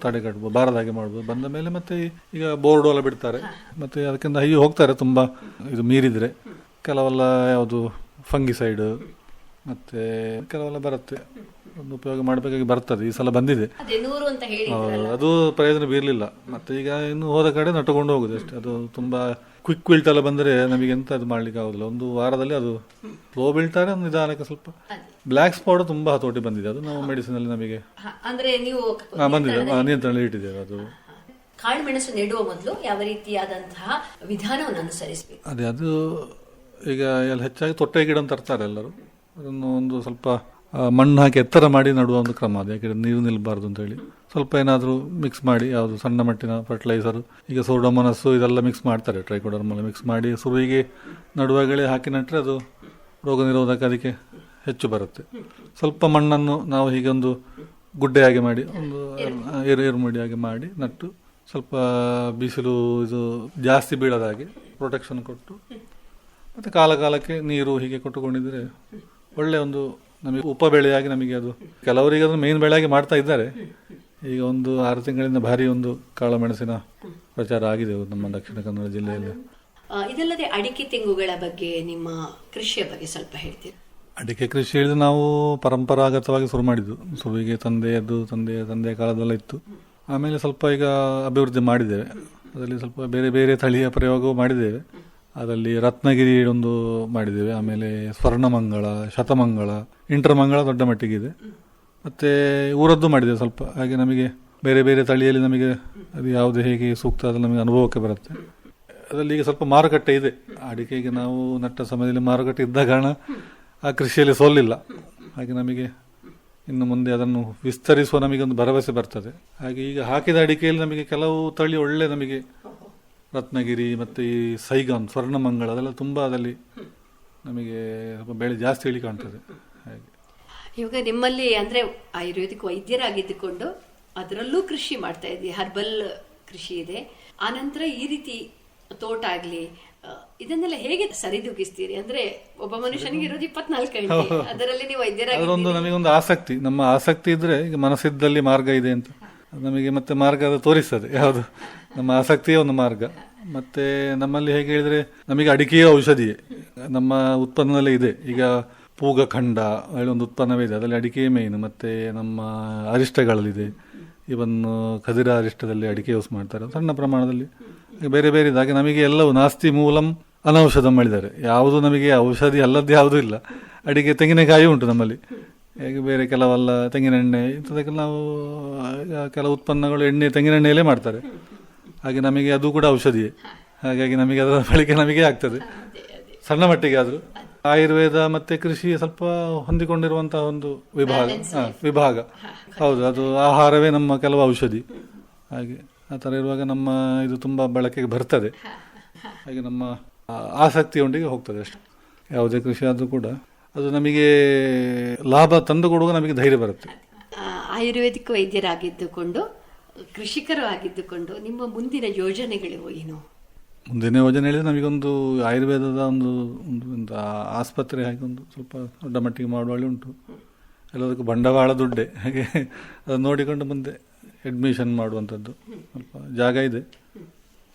ತಡೆಗಟ್ಬೋದು. ಬಾರದ ಹಾಗೆ ಮಾಡ್ಬೋದು. ಬಂದ ಮೇಲೆ ಮತ್ತೆ ಈಗ ಬೋರ್ಡು ಎಲ್ಲ ಬಿಡ್ತಾರೆ. ಮತ್ತೆ ಅದಕ್ಕಿಂತ ಹೈ ಹೋಗ್ತಾರೆ ತುಂಬ. ಇದು ಮೀರಿದ್ರೆ. ಕೆಲವೆಲ್ಲ ಯಾವುದು ಫಂಗಿಸೈಡ್ ಮತ್ತೆ ಕೆಲವೆಲ್ಲ ಬರುತ್ತೆ. ಒಂದು ಉಪಯೋಗ ಮಾಡಬೇಕಾಗಿ ಬರ್ತದೆ. ಈ ಸಲ ಬಂದಿದೆ. ಅದೇ ಪ್ರಯೋಜನ ಬೀರಲಿಲ್ಲ. ಮತ್ತೆ ಈಗ ಇನ್ನು ಹೋದ ಕಡೆ ನಟ್ಟುಕೊಂಡು ಹೋಗುದು ಅಷ್ಟೇ. ಅದು ತುಂಬಾ ಕ್ವಿಕ್ ಬಿಲ್ಟ್ ಎಲ್ಲ ಬಂದರೆ ನಮಗೆ ಎಂತ ಅದು ಮಾಡ್ಲಿಕ್ಕೆ ಆಗೋದಿಲ್ಲ. ಒಂದು ವಾರದಲ್ಲಿ ಅದು ಸ್ಲೋ ಬೀಳ್ತಾರೆ ಒಂದು ನಿಧಾನಕ್ಕೆ ಸ್ವಲ್ಪ ಬ್ಲ್ಯಾಕ್ ಸ್ಪಾಟ್ ತುಂಬಾ ಹತೋಟಿ ಬಂದಿದೆ. ಅದು ನಾವು ಮೆಡಿಸಿನ್ ಅಲ್ಲಿ ನಮಗೆ ಅಂದ್ರೆ ನೀವು ಹಾ, ಬಂದಿದೆ. ನಿಯಂತ್ರಣದಲ್ಲಿ ಇಟ್ಟಿದ್ದೇವೆ ಅದು. ಕಾಳು ಮೆಣಸು ನೆಡುವ ಮೊದಲು ಯಾವ ರೀತಿಯಾದಂತಹ ವಿಧಾನವನ್ನು ಅನುಸರಿಸಬೇಕು? ಅದೇ ಅದು ಈಗ ಎಲ್ಲ ಹೆಚ್ಚಾಗಿ ತೊಟ್ಟೆ ಗಿಡ ಅಂತ ತರ್ತಾರೆ ಎಲ್ಲರೂ. ಅದನ್ನು ಒಂದು ಸ್ವಲ್ಪ ಆ, ಮಣ್ಣು ಹಾಕಿ ಎತ್ತರ ಮಾಡಿ ನಡುವ ಒಂದು ಕ್ರಮ. ಅದು ಯಾಕೆಂದ್ರೆ ನೀರು ನಿಲ್ಬಾರ್ದು ಅಂತ ಹೇಳಿ ಸ್ವಲ್ಪ ಏನಾದರೂ ಮಿಕ್ಸ್ ಮಾಡಿ, ಯಾವುದು ಸಣ್ಣ ಮಟ್ಟಿನ ಫರ್ಟಿಲೈಸರ್ ಈಗ ಸೋಡೋಮನಸ್ಸು ಇದೆಲ್ಲ ಮಿಕ್ಸ್ ಮಾಡ್ತಾರೆ ಟ್ರೈಕೋಡರ್ಮಲ್ಲಿ ಮಿಕ್ಸ್ ಮಾಡಿ ಸುರುವಿಗೆ ನಡುವಾಗಲೇ ಹಾಕಿ ನಟ್ಟರೆ ಅದು ರೋಗ ನಿರೋಧಕ ಅದಕ್ಕೆ ಹೆಚ್ಚು ಬರುತ್ತೆ. ಸ್ವಲ್ಪ ಮಣ್ಣನ್ನು ನಾವು ಹೀಗೆ ಒಂದು ಗುಡ್ಡೆಯಾಗಿ ಮಾಡಿ, ಒಂದು ಏರು ಏರು ಹಾಗೆ ಮಾಡಿ ನಟ್ಟು, ಸ್ವಲ್ಪ ಬಿಸಿಲು ಇದು ಜಾಸ್ತಿ ಬೀಳದ ಹಾಗೆ ಪ್ರೊಟೆಕ್ಷನ್ ಕೊಟ್ಟು, ಮತ್ತು ಕಾಲ ಕಾಲಕ್ಕೆ ನೀರು ಹೀಗೆ ಕೊಟ್ಟುಕೊಂಡಿದ್ದರೆ ಒಳ್ಳೆಯ ಒಂದು ನಮಗೆ ಉಪ ಬೆಳೆಯಾಗಿ ನಮಗೆ ಅದು ಕೆಲವರಿಗೆ ಅದನ್ನು ಮೇನ್ ಬೆಳೆಯಾಗಿ ಮಾಡ್ತಾ ಇದ್ದಾರೆ. ಈಗ ಒಂದು ಆರು ತಿಂಗಳಿಂದ ಭಾರಿ ಒಂದು ಕಾಳುಮೆಣಸಿನ ಪ್ರಚಾರ ಆಗಿದೆ ನಮ್ಮ ದಕ್ಷಿಣ ಕನ್ನಡ ಜಿಲ್ಲೆಯಲ್ಲಿ. ಇದಲ್ಲದೆ ಅಡಿಕೆ ತೆಂಗುಗಳ ಬಗ್ಗೆ ನಿಮ್ಮ ಕೃಷಿಯ ಬಗ್ಗೆ ಸ್ವಲ್ಪ ಹೇಳ್ತೀರಾ? ಅಡಿಕೆ ಕೃಷಿ ಹೇಳಿದ್ರೆ ನಾವು ಪರಂಪರಾಗತವಾಗಿ ಶುರು ಮಾಡಿದ್ದು. ಸುರುವಿಗೆ ತಂದೆಯದ್ದು ತಂದೆಯ ತಂದೆಯ ಕಾಲದಲ್ಲ ಇತ್ತು. ಆಮೇಲೆ ಸ್ವಲ್ಪ ಈಗ ಅಭಿವೃದ್ಧಿ ಮಾಡಿದ್ದೇವೆ. ಅದರಲ್ಲಿ ಸ್ವಲ್ಪ ಬೇರೆ ಬೇರೆ ತಳಿಯ ಪ್ರಯೋಗವೂ ಮಾಡಿದ್ದೇವೆ. ಅದರಲ್ಲಿ ರತ್ನಗಿರಿ ಒಂದು ಮಾಡಿದ್ದೇವೆ. ಆಮೇಲೆ ಸ್ವರ್ಣಮಂಗಳ ಶತಮಂಗಳ ಇಂಟರ್ಮಂಗಳ ದೊಡ್ಡ ಮಟ್ಟಿಗಿದೆ. ಮತ್ತೆ ಊರದ್ದು ಮಾಡಿದೆ ಸ್ವಲ್ಪ. ಹಾಗೆ ನಮಗೆ ಬೇರೆ ಬೇರೆ ತಳಿಯಲ್ಲಿ ನಮಗೆ ಅದು ಯಾವುದು ಹೇಗೆ ಸೂಕ್ತ ಅದು ನಮಗೆ ಅನುಭವಕ್ಕೆ ಬರುತ್ತೆ. ಅದರಲ್ಲಿ ಈಗ ಸ್ವಲ್ಪ ಮಾರುಕಟ್ಟೆ ಇದೆ. ಅಡಿಕೆಗೆ ನಾವು ನಟ್ಟ ಸಮಯದಲ್ಲಿ ಮಾರುಕಟ್ಟೆ ಇದ್ದ ಕಾರಣ ಆ ಕೃಷಿಯಲ್ಲಿ ಸೋಲಿಲ್ಲ. ಹಾಗೆ ನಮಗೆ ಇನ್ನು ಮುಂದೆ ಅದನ್ನು ವಿಸ್ತರಿಸುವ ನಮಗೆ ಒಂದು ಭರವಸೆ ಬರ್ತದೆ. ಹಾಗೆ ಈಗ ಹಾಕಿದ ಅಡಿಕೆಯಲ್ಲಿ ನಮಗೆ ಕೆಲವು ತಳಿ ಒಳ್ಳೆ ನಮಗೆ ರತ್ನಗಿರಿ ಮತ್ತು ಈ ಸೈಗಾನ್ ಸ್ವರ್ಣಮಂಗಳ ಅದೆಲ್ಲ ತುಂಬ ಅದರಲ್ಲಿ ನಮಗೆ ಸ್ವಲ್ಪ ಬೆಳೆ ಜಾಸ್ತಿ ಹೇಳಿ ಕಾಣ್ತದೆ. ಹಾಗೆ ಇವಾಗ ನಿಮ್ಮಲ್ಲಿ ಅಂದ್ರೆ ಆಯುರ್ವೇದಿಕ್ ವೈದ್ಯರಾಗಿದ್ದುಕೊಂಡು ಅದರಲ್ಲೂ ಕೃಷಿ ಮಾಡ್ತಾ ಇದ್ದೀವಿ ಹರ್ಬಲ್ ಕೃಷಿ ಇದೆ. ಆನಂತರ ಈ ರೀತಿ ತೋಟ ಆಗ್ಲಿ ಇದನ್ನೆಲ್ಲ ಹೇಗೆ ಸರಿದೂಗಿಸ್ತೀರಿ? ಅಂದ್ರೆ ಒಬ್ಬ ಮನುಷ್ಯನಿಗೆ ಇರೋದು ಇಪ್ಪತ್ನಾಲ್ಕು ಗಂಟೆ. ಅದರಲ್ಲಿ ನೀವು ಅದೊಂದು ನಮಗೊಂದು ಆಸಕ್ತಿ. ನಮ್ಮ ಆಸಕ್ತಿ ಇದ್ರೆ ಈಗ ಮನಸ್ಸಿದ್ದಲ್ಲಿ ಮಾರ್ಗ ಇದೆ ಅಂತ. ಅದು ನಮಗೆ ಮತ್ತೆ ಮಾರ್ಗ ಅದು ತೋರಿಸ್ತದೆ ಯಾವುದು? ನಮ್ಮ ಆಸಕ್ತಿಯೇ ಒಂದು ಮಾರ್ಗ. ಮತ್ತೆ ನಮ್ಮಲ್ಲಿ ಹೇಗೆ ಹೇಳಿದ್ರೆ ನಮಗೆ ಅಡಿಕೆಯ ಔಷಧಿಯೇ. ನಮ್ಮ ಉತ್ಪನ್ನದಲ್ಲೇ ಇದೆ. ಈಗ ಪೂಗಖಂಡ ಒಂದು ಉತ್ಪನ್ನವೇ ಇದೆ. ಅದರಲ್ಲಿ ಅಡಿಕೆ ಮೇಯ್ನು ಮತ್ತು ನಮ್ಮ ಅರಿಷ್ಟಗಳಲ್ಲಿದೆ. ಇವನ್ ಖದಿರ ಅರಿಷ್ಟದಲ್ಲಿ ಅಡಿಕೆ ಯೂಸ್ ಮಾಡ್ತಾರೆ. ಸಣ್ಣ ಪ್ರಮಾಣದಲ್ಲಿ. ಬೇರೆ ಬೇರೆ ಇದಾಗಿ ಹಾಗೆ ನಮಗೆ ಎಲ್ಲವೂ ನಾಸ್ತಿ ಮೂಲಂ ಅನೌಷಧ ಮಾಡಿದ್ದಾರೆ ಯಾವುದು ನಮಗೆ ಔಷಧಿ ಅಲ್ಲದ್ದು ಯಾವುದೂ ಇಲ್ಲ. ಅಡಿಕೆ ತೆಂಗಿನಕಾಯಿ ಉಂಟು ನಮ್ಮಲ್ಲಿ. ಹೇಗೆ ಬೇರೆ ಕೆಲವೆಲ್ಲ ತೆಂಗಿನೆಣ್ಣೆ ಇಂಥದಕ್ಕೆಲ್ಲ ನಾವು ಕೆಲವು ಉತ್ಪನ್ನಗಳು ಎಣ್ಣೆ ತೆಂಗಿನೆಣ್ಣೆಯಲ್ಲೇ ಮಾಡ್ತಾರೆ. ಹಾಗೆ ನಮಗೆ ಅದು ಕೂಡ ಔಷಧಿಯೇ. ಹಾಗಾಗಿ ನಮಗೆ ಅದರ ಬಳಿಕೆ ನಮಗೆ ಆಗ್ತದೆ. ಸಣ್ಣ ಮಟ್ಟಿಗೆ ಆದರೂ. ಆಯುರ್ವೇದ ಮತ್ತೆ ಕೃಷಿ ಸ್ವಲ್ಪ ಹೊಂದಿಕೊಂಡಿರುವಂತಹ ಒಂದು ವಿಭಾಗ. ವಿಭಾಗ. ಹೌದು ಅದು ಆಹಾರವೇ ನಮ್ಮ ಕೆಲವು ಔಷಧಿ. ಹಾಗೆ ಆ ಥರ ಇರುವಾಗ ನಮ್ಮ ಇದು ತುಂಬ ಬಳಕೆಗೆ ಬರ್ತದೆ. ಹಾಗೆ ನಮ್ಮ ಆಸಕ್ತಿಯೊಂದಿಗೆ ಹೋಗ್ತದೆ ಅಷ್ಟೆ. ಯಾವುದೇ ಕೃಷಿ ಆದರೂ ಕೂಡ ಅದು ನಮಗೆ ಲಾಭ ತಂದು ಕೊಡುವಾಗ ನಮಗೆ ಧೈರ್ಯ ಬರುತ್ತೆ. ಆಯುರ್ವೇದಿಕ್ ವೈದ್ಯರಾಗಿದ್ದುಕೊಂಡು ಕೃಷಿಕರು ಆಗಿದ್ದುಕೊಂಡು ನಿಮ್ಮ ಮುಂದಿನ ಯೋಜನೆಗಳು ಏನು? ಮುಂದಿನ ಯೋಜನೆ ಹೇಳಿದ್ರೆ ನಮಗೊಂದು ಆಯುರ್ವೇದದ ಒಂದು ಒಂದು ಒಂದು ಆಸ್ಪತ್ರೆ ಹಾಗೆ ಒಂದು ಸ್ವಲ್ಪ ದೊಡ್ಡ ಮಟ್ಟಿಗೆ ಮಾಡುವಳಿ ಉಂಟು. ಎಲ್ಲದಕ್ಕೂ ಬಂಡವಾಳ ದುಡ್ಡೆ. ಹಾಗೆ ಅದನ್ನು ನೋಡಿಕೊಂಡು ಮುಂದೆ ಅಡ್ಮಿಷನ್ ಮಾಡುವಂಥದ್ದು. ಸ್ವಲ್ಪ ಜಾಗ ಇದೆ.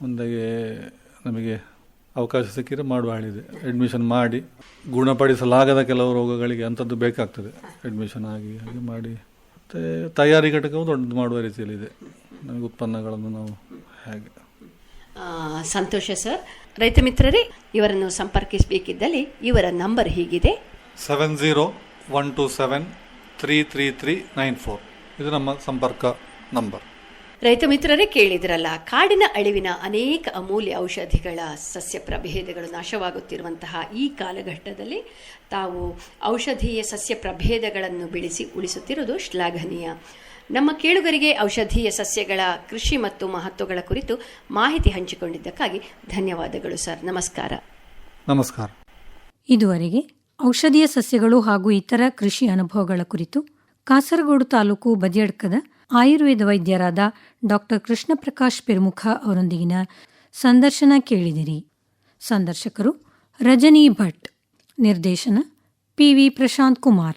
ಮುಂದೆಗೆ ನಮಗೆ ಅವಕಾಶ ಸಿಕ್ಕಿದರೆ ಮಾಡುವ ಹಾಳಿದೆ ಅಡ್ಮಿಷನ್ ಮಾಡಿ ಗುಣಪಡಿಸಲಾಗದ ಕೆಲವು ರೋಗಗಳಿಗೆ ಅಂಥದ್ದು ಬೇಕಾಗ್ತದೆ. ಅಡ್ಮಿಷನ್ ಆಗಿ, ಹಾಗೆ ಮಾಡಿ. ಮತ್ತು ತಯಾರಿ ಘಟಕವು ದೊಡ್ಡದು ಮಾಡುವ ರೀತಿಯಲ್ಲಿದೆ. ನಮಗೆ ಉತ್ಪನ್ನಗಳನ್ನು ನಾವು ಹಾಗೆ. ಸಂತೋಷ ಸರ್. ರೈತ ಮಿತ್ರರೇ ಇವರನ್ನು ಸಂಪರ್ಕಿಸಬೇಕಿದ್ದಲ್ಲಿ ಇವರ ನಂಬರ್ ಹೀಗಿದೆ. Seven zero one two seven three three three nine four. ಇದು ನಮ್ಮ ಸಂಪರ್ಕ ನಂಬರ್. ರೈತ ಮಿತ್ರರೇ ಕೇಳಿದ್ರಲ್ಲ ಕಾಡಿನ ಅಳಿವಿನ ಅನೇಕ ಅಮೂಲ್ಯ ಔಷಧಿಗಳ ಸಸ್ಯ ಪ್ರಭೇದಗಳು ನಾಶವಾಗುತ್ತಿರುವಂತಹ ಈ ಕಾಲಘಟ್ಟದಲ್ಲಿ ತಾವು ಔಷಧೀಯ ಸಸ್ಯ ಪ್ರಭೇದಗಳನ್ನು ಬೆಳೆಸಿ ಉಳಿಸುತ್ತಿರುವುದು ಶ್ಲಾಘನೀಯ. ನಮ್ಮ ಕೇಳುಗರಿಗೆ ಔಷಧೀಯ ಸಸ್ಯಗಳ ಕೃಷಿ ಮತ್ತು ಮಹತ್ವಗಳ ಕುರಿತು ಮಾಹಿತಿ ಹಂಚಿಕೊಂಡಿದ್ದಕ್ಕಾಗಿ ಧನ್ಯವಾದಗಳು ಸರ್. ನಮಸ್ಕಾರ. ನಮಸ್ಕಾರ. ಇದುವರೆಗೆ ಔಷಧೀಯ ಸಸ್ಯಗಳು ಹಾಗೂ ಇತರ ಕೃಷಿ ಅನುಭವಗಳ ಕುರಿತು ಕಾಸರಗೋಡು ತಾಲೂಕು ಬದಿಯಡ್ಕದ ಆಯುರ್ವೇದ ವೈದ್ಯರಾದ ಡಾಕ್ಟರ್ ಕೃಷ್ಣ ಪ್ರಕಾಶ್ ಪಿರ್ಮುಖ ಅವರೊಂದಿಗಿನ ಸಂದರ್ಶನ ಕೇಳಿದಿರಿ. ಸಂದರ್ಶಕರು ರಜನಿ ಭಟ್ ನಿರ್ದೇಶನ ಪಿ ವಿ ಪ್ರಶಾಂತ್ ಕುಮಾರ್.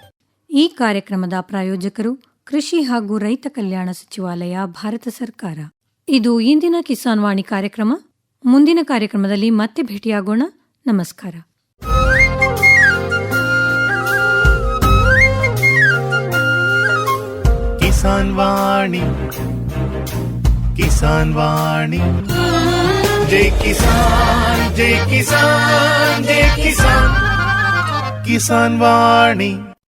ಈ ಕಾರ್ಯಕ್ರಮದ ಪ್ರಾಯೋಜಕರು ಕೃಷಿ ಹಾಗೂ ರೈತ ಕಲ್ಯಾಣ ಸಚಿವಾಲಯ, ಭಾರತ ಸರ್ಕಾರ. ಇದು ಇಂದಿನ ಕಿಸಾನ್ ವಾಣಿ ಕಾರ್ಯಕ್ರಮ. ಮುಂದಿನ ಕಾರ್ಯಕ್ರಮದಲ್ಲಿ ಮತ್ತೆ ಭೇಟಿಯಾಗೋಣ. ನಮಸ್ಕಾರ. ಕಿಸಾನ್ ವಾಣಿ ಕಿಸಾನ್ ವಾಣಿ. ಜೈ ಕಿಸಾನ್ ಜೈ ಕಿಸಾನ್ ಜೈ ಕಿಸಾನ್. ಕಿಸಾನ್ ವಾಣಿ.